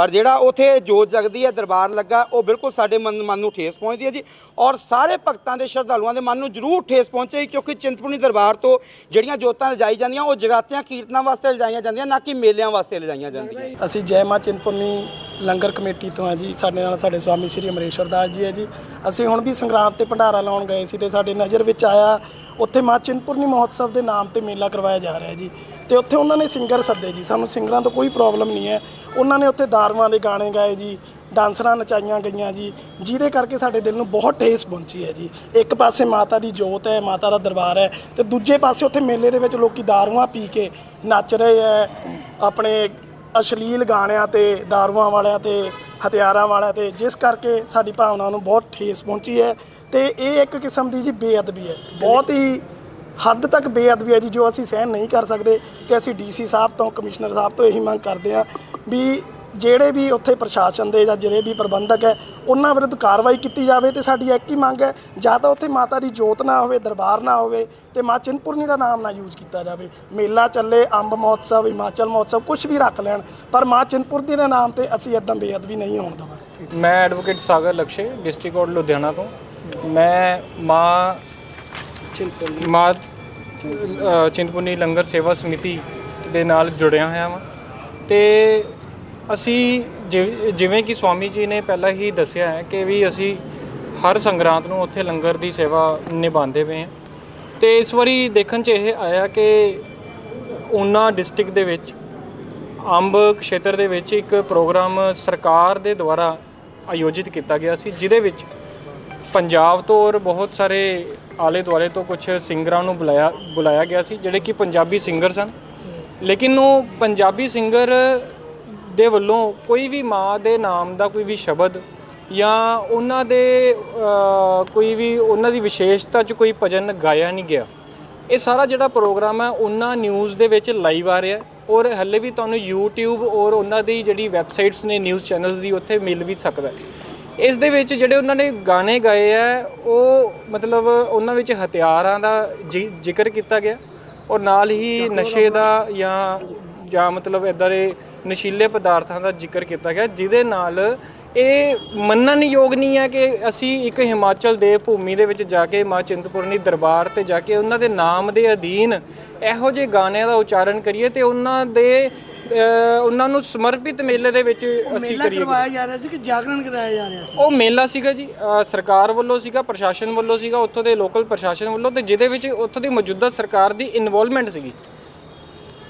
ਪਰ ਜਿਹੜਾ ਉਥੇ ਜੋਤ ਜਗਦੀ ਹੈ, ਦਰਬਾਰ ਲੱਗਾ, ਉਹ ਬਿਲਕੁਲ ਸਾਡੇ ਮਨ ਮਨ ਨੂੰ ਠੇਸ ਪਹੁੰਚਦੀ ਹੈ ਜੀ। ਔਰ ਸਾਰੇ ਭਗਤਾਂ ਦੇ ਸ਼ਰਧਾਲੂਆਂ ਦੇ ਮਨ ਨੂੰ ਜ਼ਰੂਰ ਠੇਸ ਪਹੁੰਚੇ ਕਿਉਂਕਿ ਚਿੰਤਪੁਰਨੀ ਦਰਬਾਰ ਤੋਂ ਜਿਹੜੀਆਂ ਜੋਤਾਂ ਲਿਜਾਈ ਜਾਂਦੀਆਂ, ਉਹ ਜਗਾਤੀਆਂ ਕੀਰਤਨਾਂ ਵਾਸਤੇ ਲਿਜਾਈਆਂ ਜਾਂਦੀਆਂ, ਨਾ ਕਿ ਮੇਲਿਆਂ ਵਾਸਤੇ ਲਿਜਾਈਆਂ ਜਾਂਦੀਆਂ। ਅਸੀਂ ਜੈ ਮਾਂ ਚਿੰਤਪੁਰਨੀ ਲੰਗਰ ਕਮੇਟੀ ਤੋਂ ਆ ਜੀ, ਸਾਡੇ ਨਾਲ ਸਾਡੇ ਸਵਾਮੀ ਸ੍ਰੀ ਅਮਰੇਸ਼ਵਰ ਦਾਸ ਜੀ ਹੈ ਜੀ। ਅਸੀਂ ਹੁਣ ਵੀ ਸੰਗਰਾਂਦ ਤੇ ਭੰਡਾਰਾ ਲਾਉਣ ਗਏ ਸੀ ਤੇ ਸਾਡੇ ਨਜ਼ਰ ਵਿੱਚ ਆਇਆ, ਉੱਥੇ ਮਾਂ ਚਿੰਤਪੁਰਨੀ ਮਹੋਤਸਵ ਦੇ ਨਾਮ ਤੇ ਮੇਲਾ ਕਰਵਾਇਆ ਜਾ ਰਿਹਾ ਜੀ। ਤੇ ਉੱਥੇ ਉਹਨਾਂ ਨੇ ਸਿੰਗਰ ਸੱਦੇ ਜੀ। ਸਾਨੂੰ ਸਿੰਗਰਾਂ ਤੋਂ ਕੋਈ ਪ੍ਰੋਬਲਮ ਨਹੀਂ ਹੈ। ਉਹਨਾਂ ਨੇ ਉੱਥੇ ਦਾਰਵਾਂ ਦੇ ਗਾਣੇ ਗਾਏ ਜੀ, ਡਾਂਸਰਾਂ ਨਚਾਈਆਂ ਗਈਆਂ ਜੀ, ਜਿਹਦੇ ਕਰਕੇ ਸਾਡੇ ਦਿਲ ਨੂੰ ਬਹੁਤ ਠੇਸ ਪਹੁੰਚੀ ਹੈ ਜੀ। ਇੱਕ ਪਾਸੇ ਮਾਤਾ ਦੀ ਜੋਤ ਹੈ, ਮਾਤਾ ਦਾ ਦਰਬਾਰ ਹੈ, ਤੇ ਦੂਜੇ ਪਾਸੇ ਉੱਥੇ ਮੇਲੇ ਦੇ ਵਿੱਚ ਲੋਕੀ ਦਾਰੂਆਂ ਪੀ ਕੇ ਨੱਚ ਰਹੇ ਹੈ। ਆਪਣੇ ਅਸ਼ਲੀਲ ਗਾਣਿਆਂ ਤੇ ਦਾਰੂਆਂ ਵਾਲਿਆਂ ਤੇ, ਹਥਿਆਰਾਂ ਵਾਲਿਆਂ ਤੇ, ਜਿਸ ਕਰਕੇ ਸਾਡੀ ਭਾਵਨਾ ਨੂੰ ਬਹੁਤ ਠੇਸ ਪਹੁੰਚੀ ਹੈ। ਤੇ ਇਹ ਇੱਕ ਕਿਸਮ ਦੀ ਜੀ ਬੇਅਦਬੀ ਹੈ। ਬਹੁਤ ਹੀ ਹੱਦ ਤੱਕ ਬੇਅਦਬੀ ਹੈ ਜੀ, ਜੋ ਅਸੀਂ ਸਹਿਣ ਨਹੀਂ ਕਰ ਸਕਦੇ ਤੇ ਅਸੀਂ ਡੀਸੀ ਸਾਹਿਬ ਤੋਂ, ਕਮਿਸ਼ਨਰ ਸਾਹਿਬ ਤੋਂ ਇਹੀ ਮੰਗ ਕਰਦੇ ਹਾਂ ਵੀ ਜਿਹੜੇ ਵੀ ਉੱਥੇ ਪ੍ਰਸ਼ਾਸਨ ਦੇ ਜਾਂ ਜਿਹੜੇ ਵੀ ਪ੍ਰਬੰਧਕ ਹੈ, ਉਹਨਾਂ ਵਿਰੁੱਧ ਕਾਰਵਾਈ ਕੀਤੀ ਜਾਵੇ ਤੇ ਸਾਡੀ ਇੱਕ ਹੀ ਮੰਗ ਹੈ, ਜਾਂ ਤਾਂ ਉੱਥੇ ਮਾਤਾ ਦੀ ਜੋਤ ਨਾ ਹੋਵੇ, ਦਰਬਾਰ ਨਾ ਹੋਵੇ ਤੇ ਮਾਂ ਚਿੰਤਪੁਰਨੀ ਦਾ ਨਾਮ ਨਾ ਯੂਜ਼ ਕੀਤਾ ਜਾਵੇ। ਮੇਲਾ ਚੱਲੇ, ਅੰਬ ਮਹੋਤਸਵ, ਹਿਮਾਚਲ ਮਹੋਤਸਵ ਕੁਝ ਵੀ ਰੱਖ ਲੈਣ, ਪਰ ਮਾਂ ਚਿੰਤਪੁਰਨੀ ਦੇ ਨਾਮ ਤੇ ਅਸੀਂ ਇਦਾਂ ਬੇਅਦਬੀ ਨਹੀਂ ਹੋਣ ਦੇਵਾਂਗੇ। ਮੈਂ advocate Sagar Lakshe, district court Ludhiana ਤੋਂ। ਮੈਂ ਮਾਂ ਮਾਂ ਅ, ਚਿੰਤਪੁਰਨੀ ਲੰਗਰ ਸੇਵਾ ਸਮਿਤੀ ਦੇ ਨਾਲ ਜੁੜਿਆ ਹੋਇਆ ਵਾਂ। ਤੇ ਅਸੀਂ ਜਿ- ਜਿਵੇਂ ਕਿ ਸਵਾਮੀ ਜੀ ਨੇ ਪਹਿਲਾਂ ਹੀ ਦੱਸਿਆ ਹੈ ਕਿ ਵੀ ਅਸੀਂ ਹਰ ਸੰਗਰਾਂਦ ਨੂੰ ਉੱਥੇ ਲੰਗਰ ਦੀ ਸੇਵਾ ਨਿਭਾਉਂਦੇ ਪਏ ਹਾਂ। ਤੇ ਇਸ ਵਾਰੀ ਦੇਖਣ 'ਚ ਇਹ ਆਇਆ ਕਿ ਊਨਾ ਡਿਸਟ੍ਰਿਕਟ ਦੇ ਵਿੱਚ ਅੰਬ ਖੇਤਰ ਦੇ ਵਿੱਚ ਇੱਕ ਪ੍ਰੋਗਰਾਮ ਸਰਕਾਰ ਦੇ ਦੁਆਰਾ ਆਯੋਜਿਤ ਕੀਤਾ ਗਿਆ ਸੀ ਜਿਹਦੇ ਵਿੱਚ ਪੰਜਾਬ ਤੋਂ ਔਰ ਬਹੁਤ ਸਾਰੇ ਆਲੇ ਦੁਆਲੇ ਤੋਂ ਕੁਝ ਸਿੰਗਰਾਂ ਨੂੰ ਬੁਲਾਇਆ ਬੁਲਾਇਆ ਗਿਆ ਸੀ, ਜਿਹੜੇ ਕਿ ਪੰਜਾਬੀ ਸਿੰਗਰ ਸਨ। ਲੇਕਿਨ ਉਹ ਪੰਜਾਬੀ ਸਿੰਗਰ ਦੇ ਵੱਲੋਂ ਕੋਈ ਵੀ ਮਾਂ ਦੇ ਨਾਮ ਦਾ ਕੋਈ ਵੀ ਸ਼ਬਦ ਜਾਂ ਉਹਨਾਂ ਦੇ ਕੋਈ ਵੀ ਉਹਨਾਂ ਦੀ ਵਿਸ਼ੇਸ਼ਤਾ 'ਚ ਕੋਈ ਭਜਨ ਗਾਇਆ ਨਹੀਂ ਗਿਆ। ਇਹ ਸਾਰਾ ਜਿਹੜਾ ਪ੍ਰੋਗਰਾਮ ਹੈ, ਉਹਨਾਂ ਨਿਊਜ਼ ਦੇ ਵਿੱਚ ਲਾਈਵ ਆ ਰਿਹਾ ਔਰ ਹੱਲੇ ਵੀ ਤੁਹਾਨੂੰ YouTube ਔਰ ਉਹਨਾਂ ਦੀ ਜਿਹੜੀ ਵੈਬਸਾਈਟਸ ਨੇ ਨਿਊਜ਼ ਚੈਨਲਸ ਦੀ, ਉੱਥੇ ਮਿਲ ਵੀ ਸਕਦਾ ਇਸ ਦੇ ਵਿੱਚ ਜਿਹੜੇ ਉਹਨਾਂ ਨੇ ਗਾਣੇ ਗਾਏ ਆ ਉਹ ਮਤਲਬ ਉਹਨਾਂ ਵਿੱਚ ਹਥਿਆਰਾਂ ਦਾ ਜ਼ਿਕਰ ਕੀਤਾ ਗਿਆ। ਔਰ ਨਾਲ ਹੀ ਨਸ਼ੇ ਦਾ ਜਾਂ ਜਾਂ ਮਤਲਬ ਇਦਾਂ ਦੇ ਨਸ਼ੀਲੇ ਪਦਾਰਥਾਂ ਦਾ ਜ਼ਿਕਰ ਕੀਤਾ ਗਿਆ ਜਿਹਦੇ ਨਾਲ ਇਹ ਮੰਨਣਯੋਗ ਨਹੀਂ ਹੈ ਕਿ ਅਸੀਂ ਇੱਕ ਹਿਮਾਚਲ ਦੇ ਭੂਮੀ ਦੇ ਵਿੱਚ ਜਾ ਕੇ ਮਾਂ ਚਿੰਤਪੁਰਨੀ ਦਰਬਾਰ ਤੇ ਜਾ ਕੇ ਉਹਨਾਂ ਦੇ ਨਾਮ ਦੇ ਅਧੀਨ ਇਹੋ ਜਿਹੇ ਗਾਣਿਆਂ ਦਾ ਉਚਾਰਨ ਕਰੀਏ ਤੇ ਉਹਨਾਂ ਦੇ ਉਹਨਾਂ ਨੂੰ ਸਮਰਪਿਤ ਮੇਲੇ ਦੇ ਵਿੱਚ ਅਸੀਂ ਮੇਲਾ ਕਰੀਏ। ਕਰਵਾਇਆ ਜਾ ਰਿਹਾ ਸੀ ਕਿ ਜਾਗਰਣ ਕਰਾਇਆ ਜਾ ਰਿਹਾ ਸੀ? ਉਹ ਮੇਲਾ ਸੀਗਾ ਜੀ ਸਰਕਾਰ ਵੱਲੋਂ ਸੀਗਾ ਪ੍ਰਸ਼ਾਸਨ ਵੱਲੋਂ ਸੀਗਾ ਉੱਥੋਂ ਦੇ ਲੋਕਲ ਪ੍ਰਸ਼ਾਸਨ ਵੱਲੋਂ ਤੇ ਜਿਹਦੇ ਵਿੱਚ ਉੱਥੋਂ ਦੀ ਮੌਜੂਦਾ ਸਰਕਾਰ ਦੀ ਇਨਵੋਲਵਮੈਂਟ ਸੀਗੀ।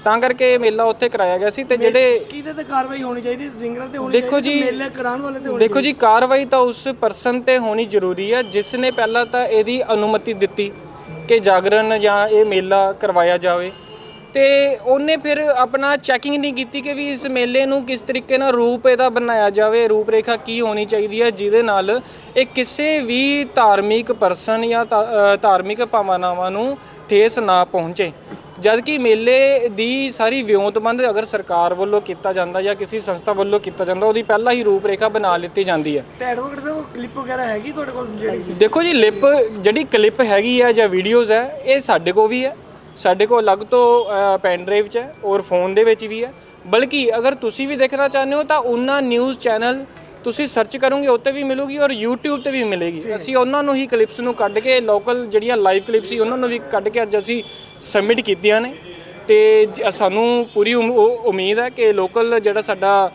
ਤਾਂ ਕਰਕੇ ਇਹ ਮੇਲਾ ਉੱਥੇ ਕਰਾਇਆ ਗਿਆ ਸੀ ਤੇ ਜਿਹੜੇ ਕਿਹਦੇ ਤੇ ਕਾਰਵਾਈ ਹੋਣੀ ਚਾਹੀਦੀ? ਸਿੰਗਰ ਤੇ ਹੋਣੀ ਦੇਖੋ ਚਾਹੀਦੀ ਜੀ ਮੇਲੇ ਕਰਾਉਣ ਵਾਲੇ ਤੇ ਹੋਣੀ ਦੇਖੋ ਜੀ ਕਾਰਵਾਈ ਤਾਂ ਉਸ ਪਰਸਨ ਤੇ ਹੋਣੀ ਜ਼ਰੂਰੀ ਹੈ ਜਿਸ ਨੇ ਪਹਿਲਾਂ ਤਾਂ ਇਹਦੀ ਅਨੁਮਤੀ ਦਿੱਤੀ ਕਿ ਜਾਗਰਣ ਜਾਂ ਇਹ ਮੇਲਾ ਕਰਵਾਇਆ ਜਾਵੇ। ਤੇ ਉਹਨੇ ਫਿਰ ਆਪਣਾ ਚੈਕਿੰਗ ਨਹੀਂ ਕੀਤੀ ਕਿ ਵੀ ਇਸ ਮੇਲੇ ਨੂੰ ਕਿਸ ਤਰੀਕੇ ਨਾਲ ਰੂਪ ਇਹਦਾ ਬਣਾਇਆ ਜਾਵੇ ਰੂਪ ਰੇਖਾ ਕੀ ਹੋਣੀ ਚਾਹੀਦੀ ਹੈ ਜਿਹਦੇ ਨਾਲ ਇਹ ਕਿਸੇ ਵੀ ਧਾਰਮਿਕ ਪਰਸਨ ਜਾਂ ਧਾਰਮਿਕ ਭਾਵਨਾਵਾਂ ਨੂੰ ਠੇਸ ਨਾ ਪਹੁੰਚੇ। ਜਦ ਕਿ ਮੇਲੇ ਦੀ ਸਾਰੀ ਵਿਉਂਤਬੰਦ ਅਗਰ ਸਰਕਾਰ ਵੱਲੋਂ ਕੀਤਾ ਜਾਂਦਾ ਜਾਂ ਕਿਸੇ ਸੰਸਥਾ ਵੱਲੋਂ ਕੀਤਾ ਜਾਂਦਾ ਉਹਦੀ ਪਹਿਲਾਂ ਹੀ ਰੂਪ ਰੇਖਾ ਬਣਾ ਲਿੱਤੀ ਜਾਂਦੀ ਹੈ। ਤੇ ਐਡਵੋਕੇਟ ਸਾਹਿਬ ਕਲਿੱਪ ਵਗੈਰਾ ਹੈਗੀ ਤੁਹਾਡੇ ਕੋਲ ਜਿਹੜੀ? ਦੇਖੋ ਜੀ ਲਿਪ ਜਿਹੜੀ ਕਲਿੱਪ ਹੈਗੀ ਹੈ ਜਾਂ ਵੀਡੀਓਜ਼ ਹੈ ਇਹ ਸਾਡੇ ਕੋਲ ਵੀ ਹੈ। ਸਾਡੇ ਕੋਲ ਅਲੱਗ ਤੋਂ ਪੈਨ ਡਰਾਈਵ 'ਚ ਹੈ ਔਰ ਫੋਨ ਦੇ ਵਿੱਚ ਵੀ ਹੈ। ਬਲਕਿ ਅਗਰ ਤੁਸੀਂ ਵੀ ਦੇਖਣਾ ਚਾਹੁੰਦੇ ਹੋ ਤਾਂ ਉਹਨਾਂ ਨਿਊਜ਼ ਚੈਨਲ ਤੁਸੀਂ ਸਰਚ ਕਰੋਗੇ ਉੱਤੇ ਵੀ ਮਿਲੂਗੀ ਔਰ YouTube ਤੇ ਵੀ ਮਿਲੇਗੀ। ਅਸੀਂ ਉਹਨਾਂ ਨੂੰ ਹੀ ਕਲਿੱਪਸ ਨੂੰ ਕੱਢ ਕੇ ਲੋਕਲ ਜਿਹੜੀਆਂ ਲਾਈਵ ਕਲਿੱਪ ਸੀ ਉਹਨਾਂ ਨੂੰ ਵੀ ਕੱਢ ਕੇ ਅੱਜ ਅਸੀਂ ਸਬਮਿਟ ਕੀਤੀਆਂ ਨੇ। ਤੇ ਜ- ਸਾਨੂੰ ਪੂਰੀ ਉਮ- ਉ- ਉਮੀਦ ਹੈ ਕਿ ਲੋਕਲ ਜਿਹੜਾ ਸਾਡਾ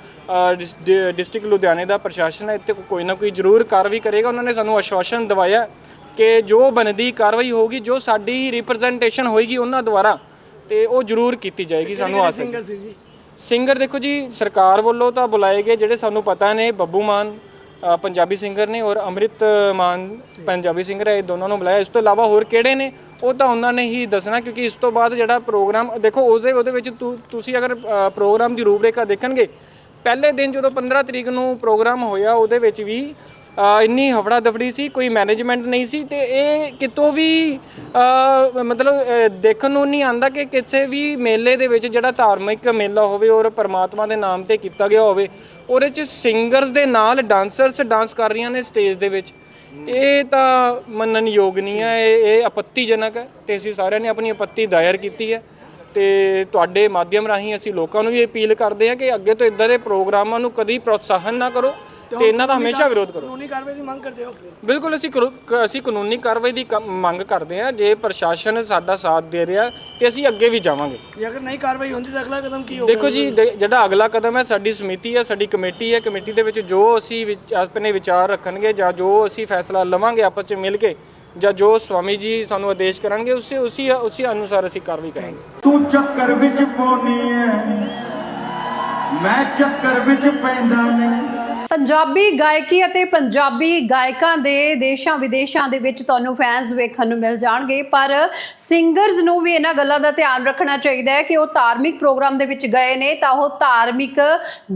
ਡਿਸਟ੍ਰਿਕਟ ਲੁਧਿਆਣੇ ਦਾ ਪ੍ਰਸ਼ਾਸਨ ਹੈ ਇੱਥੇ ਕੋਈ ਨਾ ਕੋਈ ਜ਼ਰੂਰ ਕਾਰਵਾਈ ਕਰੇਗਾ। ਉਹਨਾਂ ਨੇ ਸਾਨੂੰ ਆਸ਼ਵਾਸਨ ਦਵਾਇਆ ਕਿ ਜੋ ਬਣਦੀ ਕਾਰਵਾਈ ਹੋਊਗੀ ਜੋ ਸਾਡੀ ਰਿਪਰੈਜ਼ੈਂਟੇਸ਼ਨ ਹੋਏਗੀ ਉਹਨਾਂ ਦੁਆਰਾ ਤੇ ਉਹ ਜ਼ਰੂਰ ਕੀਤੀ ਜਾਏਗੀ ਸਾਨੂੰ ਆਸ ਹੈ। ਸਿੰਗਰ ਸੀ ਜੀ? ਸਿੰਗਰ ਦੇਖੋ ਜੀ ਸਰਕਾਰ ਵੱਲੋਂ ਤਾਂ ਬੁਲਾਏ ਗਏ ਜਿਹੜੇ ਸਾਨੂੰ ਪਤਾ ਨੇ ਬੱਬੂ ਮਾਨ ਅ, ਪੰਜਾਬੀ ਸਿੰਗਰ ਨੇ ਔਰ ਅੰਮ੍ਰਿਤ ਮਾਨ ਪੰਜਾਬੀ ਸਿੰਗਰ ਹੈ ਇਹ ਦੋਨਾਂ ਨੂੰ ਬੁਲਾਇਆ। ਇਸ ਤੋਂ ਇਲਾਵਾ ਹੋਰ ਕਿਹੜੇ ਨੇ? ਉਹ ਤਾਂ ਉਹਨਾਂ ਨੇ ਹੀ ਦੱਸਣਾ ਕਿਉਂਕਿ ਇਸ ਤੋਂ ਬਾਅਦ ਜਿਹੜਾ ਪ੍ਰੋਗਰਾਮ ਦੇਖੋ ਉਸਦੇ ਉਹਦੇ ਵਿੱਚ ਤੁ- ਤੁਸੀਂ ਅਗਰ ਅ, ਪ੍ਰੋਗਰਾਮ ਦੀ ਰੂਪਰੇਖਾ ਦੇਖਣਗੇ ਪਹਿਲੇ ਦਿਨ ਜਦੋਂ 15 ਤਰੀਕ ਨੂੰ ਪ੍ਰੋਗਰਾਮ ਹੋਇਆ ਉਹਦੇ ਵਿੱਚ ਵੀ ਇੰਨੀ ਹਫੜਾ ਦਫੜੀ ਸੀ, ਕੋਈ ਮੈਨੇਜਮੈਂਟ ਨਹੀਂ ਸੀ ਤੇ ਇਹ ਕਿਤੋਂ ਵੀ ਮਤਲਬ ਦੇਖਣ ਨੂੰ ਨਹੀਂ ਆਂਦਾ ਕਿ ਕਿਸੇ ਵੀ ਮੇਲੇ ਦੇ ਵਿੱਚ ਜਿਹੜਾ ਧਾਰਮਿਕ ਮੇਲਾ ਹੋਵੇ ਔਰ ਪਰਮਾਤਮਾ ਦੇ ਨਾਮ ਤੇ ਕੀਤਾ ਗਿਆ ਹੋਵੇ, ਉਹਦੇ ਚ ਸਿੰਗਰਸ ਦੇ ਨਾਲ ਡਾਂਸਰਸ ਡਾਂਸ ਕਰ ਰਹੀਆਂ ਨੇ ਸਟੇਜ ਦੇ ਵਿੱਚ। ਇਹ ਤਾਂ ਮੰਨਣਯੋਗ ਨਹੀਂ ਹੈ ਇਹ ਇਹ ਆਪੱਤੀਜਨਕ ਹੈ ਤੇ ਅਸੀਂ ਸਾਰਿਆਂ ਨੇ ਆਪਣੀ ਆਪੱਤੀ ਦਾਇਰ ਕੀਤੀ ਹੈ ਤੇ ਤੁਹਾਡੇ ਮਾਧਿਅਮ ਰਾਹੀਂ ਅਸੀਂ ਲੋਕਾਂ ਨੂੰ ਵੀ ਅਪੀਲ ਕਰਦੇ ਹਾਂ ਕਿ ਅੱਗੇ ਤੋਂ ਇਦਾਂ ਦੇ ਪ੍ਰੋਗਰਾਮਾਂ ਨੂੰ ਕਦੀ ਪ੍ਰੋਤਸਾਹਨ ਨਾ ਕਰੋ। ਤੇ ਇਹਨਾਂ ਦਾ ਹਮੇਸ਼ਾ ਵਿਰੋਧ ਕਰੋ। ਕਾਨੂੰਨੀ ਕਾਰਵਾਈ ਦੀ ਮੰਗ ਕਰਦੇ ਹੋ? ਬਿਲਕੁਲ ਅਸੀਂ ਕਰੋ- ਕ- ਅਸੀਂ ਕਾਨੂੰਨੀ ਕਾਰਵਾਈ ਦੀ ਕ- ਮੰਗ ਕਰਦੇ ਹਾਂ। ਜੇ ਪ੍ਰਸ਼ਾਸਨ ਸਾਡਾ ਸਾਥ ਦੇ ਰਿਹਾ ਤੇ ਅਸੀਂ ਅੱਗੇ ਵੀ ਜਾਵਾਂਗੇ। ਜੇ ਅਗਰ ਨਹੀਂ ਕਾਰਵਾਈ ਹੁੰਦੀ ਤਾਂ ਅਗਲਾ ਕਦਮ ਕੀ ਹੋਊਗਾ? ਦੇਖੋ ਜੀ ਦੇ- ਜਿਹੜਾ ਅਗਲਾ ਕਦਮ ਹੈ ਸਾਡੀ ਸਮਿਤੀ ਹੈ ਸਾਡੀ ਕਮੇਟੀ ਹੈ। ਕਮੇਟੀ ਦੇ ਵਿੱਚ ਜੋ ਅਸੀਂ ਵਿਚ- ਆਪਣੇ ਵਿਚਾਰ ਰੱਖਣਗੇ ਜਾਂ ਜੋ ਅਸੀਂ ਫੈਸਲਾ ਲਵਾਂਗੇ ਆਪਸ ਵਿੱਚ ਮਿਲ ਕੇ ਜਾਂ ਜੋ ਸਵਾਮੀ ਜੀ ਸਾਨੂੰ ਆਦੇਸ਼ ਕਰਨਗੇ ਉਸੇ ਉਸੇ ਉਸੇ ਅਨੁਸਾਰ ਅਸੀਂ ਕਾਰਵਾਈ ਕਰਾਂਗੇ। ਤੂੰ ਚੱਕਰ ਵਿੱਚ ਪਾਉਣੀ ਐ ਮੈਂ ਚੱਕਰ ਵਿੱਚ ਪੈਂਦਾ ਨਹੀਂ। ਪੰਜਾਬੀ ਗਾਇਕੀ ਅਤੇ ਪੰਜਾਬੀ ਗਾਇਕਾਂ ਦੇ ਦੇਸ਼ਾਂ ਵਿਦੇਸ਼ਾਂ ਦੇ ਵਿੱਚ ਤੁਹਾਨੂੰ ਫੈਨਸ ਵੇਖਣ ਨੂੰ ਮਿਲ ਜਾਣਗੇ, ਪਰ ਸਿੰਗਰਜ਼ ਨੂੰ ਵੀ ਇਹਨਾਂ ਗੱਲਾਂ ਦਾ ਧਿਆਨ ਰੱਖਣਾ ਚਾਹੀਦਾ ਹੈ ਕਿ ਉਹ ਧਾਰਮਿਕ ਪ੍ਰੋਗਰਾਮ ਦੇ ਵਿੱਚ ਗਏ ਨੇ, ਤਾਂ ਉਹ ਧਾਰਮਿਕ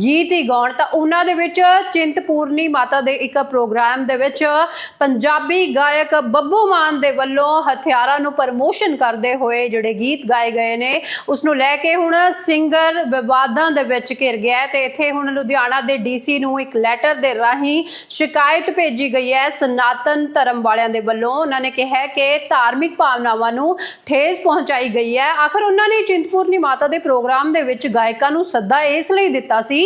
ਗੀਤ ਹੀ ਗਾਉਣ। ਤਾਂ ਉਹਨਾਂ ਦੇ ਵਿੱਚ ਚਿੰਤਪੂਰਨੀ ਮਾਤਾ ਦੇ ਇੱਕ ਪ੍ਰੋਗਰਾਮ ਦੇ ਵਿੱਚ ਪੰਜਾਬੀ ਗਾਇਕ ਬੱਬੂ ਮਾਨ ਦੇ ਵੱਲੋਂ ਹਥਿਆਰਾਂ ਨੂੰ ਪ੍ਰਮੋਸ਼ਨ ਕਰਦੇ ਹੋਏ ਜਿਹੜੇ ਗੀਤ ਗਾਏ ਗਏ ਨੇ, ਉਸ ਨੂੰ ਲੈ ਕੇ ਹੁਣ ਸਿੰਗਰ ਵਿਵਾਦਾਂ ਦੇ ਵਿੱਚ ਘਿਰ ਗਿਆ ਹੈ ਤੇ ਇੱਥੇ ਹੁਣ ਲੁਧਿਆਣਾ ਦੇ ਡੀਸੀ ਨੂੰ ਇੱਕ ਲੈਟਰ ਦੇ ਰਾਹੀਂ ਸ਼ਿਕਾਇਤ ਭੇਜੀ ਗਈ ਹੈ। ਸਨਾਤਨ ਧਰਮ ਵਾਲਿਆਂ ਦੇ ਵੱਲੋਂ ਉਹਨਾਂ ਨੇ ਕਿਹਾ ਕਿ ਧਾਰਮਿਕ ਭਾਵਨਾਵਾਂ ਨੂੰ ਠੇਸ ਪਹੁੰਚਾਈ ਗਈ ਹੈ। ਆਖਰ ਉਹਨਾਂ ਨੇ ਚਿੰਤਪੁਰਨੀ ਮਾਤਾ ਦੇ ਪ੍ਰੋਗਰਾਮ ਦੇ ਵਿੱਚ ਗਾਇਕਾਂ ਨੂੰ ਸੱਦਾ ਇਸ ਲਈ ਦਿੱਤਾ ਸੀ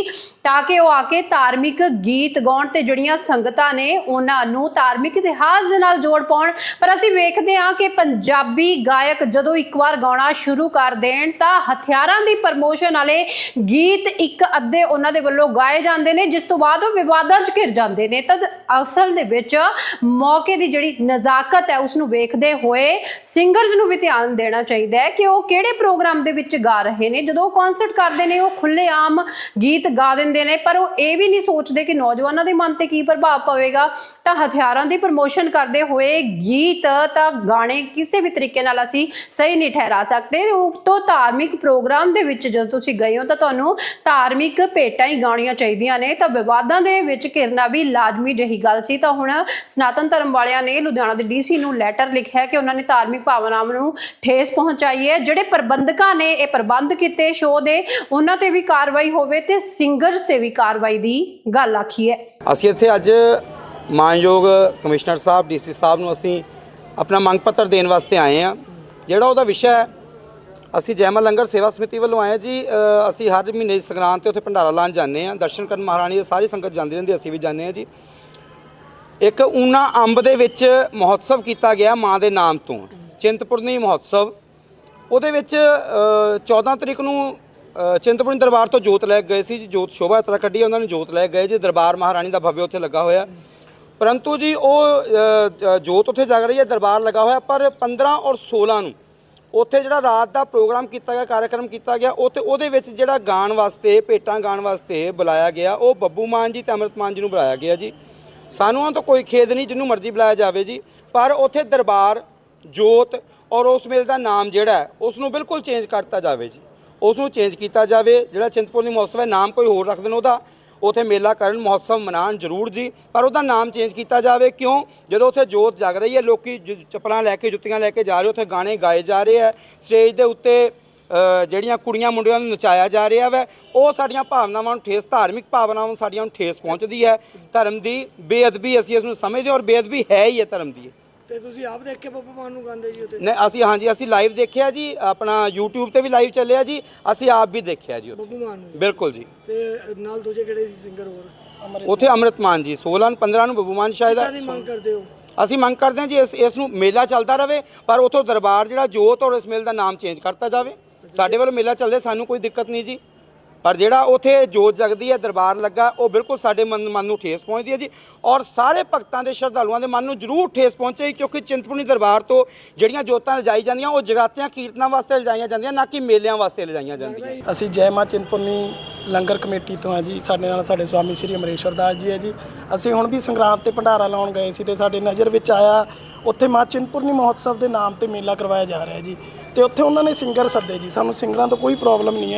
ਤਾਂ ਕਿ ਉਹ ਆ ਕੇ ਧਾਰਮਿਕ ਗੀਤ ਗਾਉਣ ਤੇ ਜਿਹੜੀਆਂ ਸੰਗਤਾਂ ਨੇ ਉਹਨਾਂ ਨੂੰ ਧਾਰਮਿਕ ਇਤਿਹਾਸ ਦੇ ਨਾਲ ਜੋੜ ਪਾਉਣ। ਪਰ ਅਸੀਂ ਵੇਖਦੇ ਹਾਂ ਕਿ ਪੰਜਾਬੀ ਗਾਇਕ ਜਦੋਂ ਇੱਕ ਵਾਰ ਗਾਉਣਾ ਸ਼ੁਰੂ ਕਰ ਦੇਣ ਤਾਂ ਹਥਿਆਰਾਂ ਦੀ ਪ੍ਰਮੋਸ਼ਨ ਵਾਲੇ ਗੀਤ ਇੱਕ ਅੱਧੇ ਉਹਨਾਂ ਦੇ ਵੱਲੋਂ ਗਾਏ ਜਾਂਦੇ ਨੇ, ਜਿਸ ਤੋਂ ਬਾਅਦ ਉਹ ਵਿਵਾਦਾਂ 'ਚ ਘਿਰ ਜਾਂਦੇ ਨੇ। ਤਦ ਅਸਲ ਦੇ ਵਿੱਚ ਮੌਕੇ ਦੀ ਜਿਹੜੀ ਨਜ਼ਾਕਤ ਹੈ ਉਸ ਨੂੰ ਵੇਖਦੇ ਹੋਏ ਸਿੰਗਰਸ ਨੂੰ ਵੀ ਧਿਆਨ ਦੇਣਾ ਚਾਹੀਦਾ ਹੈ ਕਿ ਉਹ ਕਿਹੜੇ ਪ੍ਰੋਗਰਾਮ ਦੇ ਵਿੱਚ ਗਾ ਰਹੇ ਨੇ। ਜਦੋਂ ਉਹ ਕਨਸਰਟ ਕਰਦੇ ਨੇ, ਉਹ ਖੁੱਲ੍ਹੇਆਮ ਗੀਤ ਗਾ ਦਿੰਦੇ ਨੇ, ਪਰ ਉਹ ਇਹ ਵੀ ਨਹੀਂ ਸੋਚਦੇ ਕਿ ਨੌਜਵਾਨਾਂ ਦੇ ਮਨ ਤੇ ਕੀ ਪ੍ਰਭਾਵ ਪਵੇਗਾ। ਤਾਂ ਹਥਿਆਰਾਂ ਦੀ ਪ੍ਰਮੋਸ਼ਨ ਕਰਦੇ ਹੋਏ ਗੀਤ ਤਾਂ ਗਾਣੇ ਕਿਸੇ ਵੀ ਤਰੀਕੇ ਨਾਲ ਅਸੀਂ ਸਹੀ ਨਹੀਂ ਠਹਿਰਾ ਸਕਦੇ। ਉਹ ਧਾਰਮਿਕ ਪ੍ਰੋਗਰਾਮ ਦੇ ਵਿੱਚ ਜਦੋਂ ਤੁਸੀਂ ਗਏ ਹੋ ਤਾਂ ਤੁਹਾਨੂੰ ਧਾਰਮਿਕ ਭੇਟਾਂ ਹੀ ਗਾਉਣੀਆਂ ਚਾਹੀਦੀਆਂ ਨੇ। ਤਾਂ ਵਿਵਾਦਾਂ ਵਿਵਾਦਾਂ ਦੇ ਵਿੱਚ ਘਿਰਨਾ ਵੀ ਲਾਜ਼ਮੀ ਜਹੀ ਗੱਲ ਸੀ। ਤਾਂ ਹੁਣ ਸਨਾਤਨ ਧਰਮ ਵਾਲਿਆਂ ਨੇ ਲੁਧਿਆਣਾ ਦੇ ਡੀਸੀ ਨੂੰ ਲੈਟਰ ਲਿਖਿਆ ਕਿ ਉਹਨਾਂ ਨੇ ਧਾਰਮਿਕ ਭਾਵਨਾਵਾਂ ਨੂੰ ਠੇਸ ਪਹੁੰਚਾਈ ਹੈ। ਜਿਹੜੇ ਪ੍ਰਬੰਧਕਾਂ ਨੇ ਇਹ ਪ੍ਰਬੰਧ ਕੀਤੇ ਸ਼ੋਅ ਦੇ, ਉਹਨਾਂ ਤੇ ਵੀ ਕਾਰਵਾਈ ਹੋਵੇ ਤੇ ਸਿੰਗਰਸ ਤੇ ਵੀ ਕਾਰਵਾਈ ਦੀ ਗੱਲ ਆਖੀ ਹੈ। ਅਸੀਂ ਇੱਥੇ ਅੱਜ ਮਾਨਯੋਗ ਕਮਿਸ਼ਨਰ ਸਾਹਿਬ ਡੀਸੀ ਸਾਹਿਬ ਨੂੰ ਅਸੀਂ ਆਪਣਾ ਮੰਗ ਪੱਤਰ ਦੇਣ ਵਾਸਤੇ ਆਏ ਆ ਜਿਹੜਾ ਉਹਦਾ ਵਿਸ਼ਾ ਹੈ ਅਸੀਂ ਜੈਮਾ ਲੰਗਰ ਸੇਵਾ ਸਮਿਤੀ ਵੱਲੋਂ ਆਏ ਹਾਂ ਜੀ। ਅਸੀਂ ਹਰ ਮਹੀਨੇ ਦੀ ਸੰਗਰਾਂਦ ਤੇ ਉੱਥੇ ਭੰਡਾਰਾ ਲਾਉਣ ਜਾਂਦੇ ਆ ਦਰਸ਼ਨ ਕਰਨ ਮਹਾਰਾਣੀ ਦੇ ਸਾਰੀ ਸੰਗਤ ਜਾਂਦੀ ਰਹਿੰਦੀ ਅਸੀਂ ਵੀ ਜਾਂਦੇ ਆ ਜੀ। ਇੱਕ ਊਨਾ ਅੰਬ ਦੇ ਵਿੱਚ ਮਹੋਤਸਵ ਕੀਤਾ ਗਿਆ ਮਾਂ ਦੇ ਨਾਮ ਤੋਂ। ਚਿੰਤਪੁਰਨੀ ਮਹੋਤਸਵ। ਉਹਦੇ ਵਿੱਚ ਅ, 14 ਤਰੀਕ ਨੂੰ ਚਿੰਤਪੁਰਨੀ ਦਰਬਾਰ ਤੋਂ ਜੋਤ ਲੈ ਕੇ ਗਏ ਸੀ ਜੀ, ਜੋਤ ਸ਼ੋਭਾ ਯਾਤਰਾ ਕੱਢੀ, ਉਹਨਾਂ ਨੇ ਜੋਤ ਲੈ ਕੇ ਗਏ ਜੀ, ਦਰਬਾਰ ਮਹਾਰਾਣੀ ਦਾ ਭਵਯ ਉੱਥੇ ਲੱਗਾ ਹੋਇਆ। ਪਰੰਤੂ ਜੀ ਉਹ ਜੋਤ ਉੱਥੇ ਜਗ ਰਹੀ ਹੈ, ਦਰਬਾਰ ਲੱਗਾ ਹੋਇਆ, ਪਰ 15 ਔਰ 16 ਨੂੰ ਉੱਥੇ ਜਿਹੜਾ ਰਾਤ ਦਾ ਪ੍ਰੋਗਰਾਮ ਕੀਤਾ ਗਿਆ, ਕਾਰਜਕ੍ਰਮ ਕੀਤਾ ਗਿਆ, ਉੱਥੇ ਉਹਦੇ ਵਿੱਚ ਜਿਹੜਾ ਗਾਣ ਵਾਸਤੇ, ਭੇਟਾਂ ਗਾਣ ਵਾਸਤੇ ਬੁਲਾਇਆ ਗਿਆ, ਉਹ ਬੱਬੂ ਮਾਨ ਜੀ ਤੇ ਅੰਮ੍ਰਿਤ ਮਾਨ ਜੀ ਨੂੰ ਬੁਲਾਇਆ ਗਿਆ ਜੀ। ਸਾਨੂੰ ਉਹਨਾਂ ਤੋਂ ਕੋਈ ਖੇਦ ਨਹੀਂ, ਜਿਹਨੂੰ ਮਰਜ਼ੀ ਬੁਲਾਇਆ ਜਾਵੇ ਜੀ, ਪਰ ਉੱਥੇ ਦਰਬਾਰ, ਜੋਤ ਔਰ ਉਸ ਮੇਲ ਦਾ ਨਾਮ ਜਿਹੜਾ ਉਸ ਨੂੰ ਬਿਲਕੁਲ ਚੇਂਜ ਕਰਤਾ ਜਾਵੇ ਜੀ। ਉਸ ਨੂੰ ਚੇਂਜ ਕੀਤਾ ਜਾਵੇ। ਜਿਹੜਾ ਚਿੰਤਪੁਰਨੀ ਮਹੋਤਸਵ ਹੈ, ਨਾਮ ਕੋਈ ਹੋਰ ਰੱਖ ਦੇਣ ਉਹਦਾ। ਉਥੇ ਮੇਲਾ ਕਰਨ, ਮਹੋਤਸਵ ਮਨਾਉਣ ਜ਼ਰੂਰ ਜੀ। ਪਰ ਉਹਦਾ ਨਾਮ ਚੇਂਜ ਕੀਤਾ ਜਾਵੇ। ਕਿਉਂ? ਜਦੋਂ ਉਥੇ ਜੋਤ ਜਗ ਰਹੀ ਹੈ, ਲੋਕੀ ਜ- ਚੱਪਲਾਂ ਲੈ ਕੇ, ਜੁੱਤੀਆਂ ਲੈ ਕੇ ਜਾ ਰਹੇ, ਉਥੇ ਗਾਣੇ ਗਾਏ ਜਾ ਰਹੇ ਹੈ। ਸਟੇਜ ਦੇ ਉੱਤੇ ਜਿਹੜੀਆਂ ਕੁੜੀਆਂ ਮੁੰਡਿਆਂ ਨੂੰ ਨਚਾਇਆ ਜਾ ਰਿਹਾ ਵੈ, ਉਹ ਸਾਡੀਆਂ ਭਾਵਨਾਵਾਂ ਨੂੰ ਠੇਸ, ਧਾਰਮਿਕ ਭਾਵਨਾਵਾਂ ਨੂੰ ਸਾਡੀਆਂ ਨੂੰ ਠੇਸ ਪਹੁੰਚਦੀ ਹੈ। ਧਰਮ ਦੀ ਬੇਅਦਬੀ ਅਸੀਂ ਇਸ ਨੂੰ ਸਮਝਦੇ ਹਾਂ ਔਰ ਬੇਅਦਬੀ ਹੈ ਹੀ ਹੈ ਧਰਮ ਦੀ। ਤੇ ਤੁਸੀਂ ਆਪ ਦੇਖ ਕੇ ਬੱਬੂ ਮਾਨ ਨੂੰ ਗਾਉਂਦੇ ਜੀ ਉੱਥੇ? ਨਹੀਂ ਅਸੀਂ ਹਾਂਜੀ ਅਸੀਂ ਲਾਈਵ ਦੇਖਿਆ ਜੀ ਆਪਣਾ YouTube ਤੇ ਵੀ ਲਾਈਵ ਚੱਲਿਆ ਜੀ ਅਸੀਂ ਆਪ ਵੀ ਦੇਖਿਆ ਜੀ ਉੱਥੇ। ਬੱਬੂ ਮਾਨ ਨੂੰ ਬਿਲਕੁਲ ਜੀ। ਤੇ ਨਾਲ ਦੂਜੇ ਕਿਹੜੇ ਸੀ ਸਿੰਗਰ ਹੋਰ? ਉੱਥੇ ਅੰਮ੍ਰਿਤ ਮਾਨ ਜੀ 16 ਨੂੰ 15 ਨੂੰ ਬੱਬੂ ਮਾਨ ਸ਼ਾਇਦ ਕਿਹਦਾ ਦੀ ਮੰਗ ਕਰਦੇ ਹੋ? ਅਸੀਂ ਮੰਗ ਕਰਦੇ ਹਾਂ ਜੀ ਇਸ ਇਸ ਨੂੰ ਮੇਲਾ ਚੱਲਦਾ ਰਵੇ ਪਰ ਉਥੋਂ ਦਰਬਾਰ ਜਿਹੜਾ ਜੋਤ ਔਰ ਇਸ ਮੇਲ ਦਾ ਨਾਮ ਚੇਂਜ ਕਰਤਾ ਜਾਵੇ। ਸਾਡੇ ਵੱਲੋਂ ਮੇਲਾ ਚੱਲਦੇ ਸਾਨੂੰ ਕੋਈ ਦਿੱਕਤ ਨਹੀਂ ਜੀ। ਪਰ ਜਿਹੜਾ ਉਥੇ ਜੋਤ ਜਗਦੀ ਹੈ, ਦਰਬਾਰ ਲੱਗਾ, ਉਹ ਬਿਲਕੁਲ ਸਾਡੇ ਮਨ ਮਨ ਨੂੰ ਠੇਸ ਪਹੁੰਚਦੀ ਹੈ ਜੀ। ਔਰ ਸਾਰੇ ਭਗਤਾਂ ਦੇ ਸ਼ਰਧਾਲੂਆਂ ਦੇ ਮਨ ਨੂੰ ਜ਼ਰੂਰ ਠੇਸ ਪਹੁੰਚੇਗੀ ਕਿਉਂਕਿ ਚਿੰਤਪੁਰਨੀ ਦਰਬਾਰ ਤੋਂ ਜਿਹੜੀਆਂ ਜੋਤਾਂ ਲਿਜਾਈ ਜਾਂਦੀਆਂ, ਉਹ ਜਗਾਤਿਆਂ ਕੀਰਤਨਾਂ ਵਾਸਤੇ ਲਿਜਾਈਆਂ ਜਾਂਦੀਆਂ, ਨਾ ਕਿ ਮੇਲਿਆਂ ਵਾਸਤੇ ਲਿਜਾਈਆਂ ਜਾਂਦੀਆਂ। ਅਸੀਂ ਜੈ ਮਾਂ ਚਿੰਤਪੁਰਨੀ ਲੰਗਰ ਕਮੇਟੀ ਤੋਂ ਆ ਜੀ, ਸਾਡੇ ਨਾਲ ਸਾਡੇ ਸਵਾਮੀ ਸ੍ਰੀ ਅਮਰੇਸ਼ਵਰ ਦਾਸ ਜੀ ਹੈ ਜੀ। ਅਸੀਂ ਹੁਣ ਵੀ ਸੰਗਰਾਂਦ ਤੇ ਭੰਡਾਰਾ ਲਾਉਣ ਗਏ ਸੀ ਤੇ ਸਾਡੇ ਨਜ਼ਰ ਵਿੱਚ ਆਇਆ, ਉੱਥੇ ਮਾਂ ਚਿੰਤਪੁਰਨੀ ਮਹੋਤਸਵ ਦੇ ਨਾਮ ਤੇ ਮੇਲਾ ਕਰਵਾਇਆ ਜਾ ਰਿਹਾ ਜੀ। ਤੇ ਉੱਥੇ ਉਹਨਾਂ ਨੇ ਸਿੰਗਰ ਸੱਦੇ ਜੀ, ਸਾਨੂੰ ਸਿੰਗਰਾਂ ਤੋਂ ਕੋਈ ਪ੍ਰੋਬਲਮ ਨਹੀਂ ਹੈ।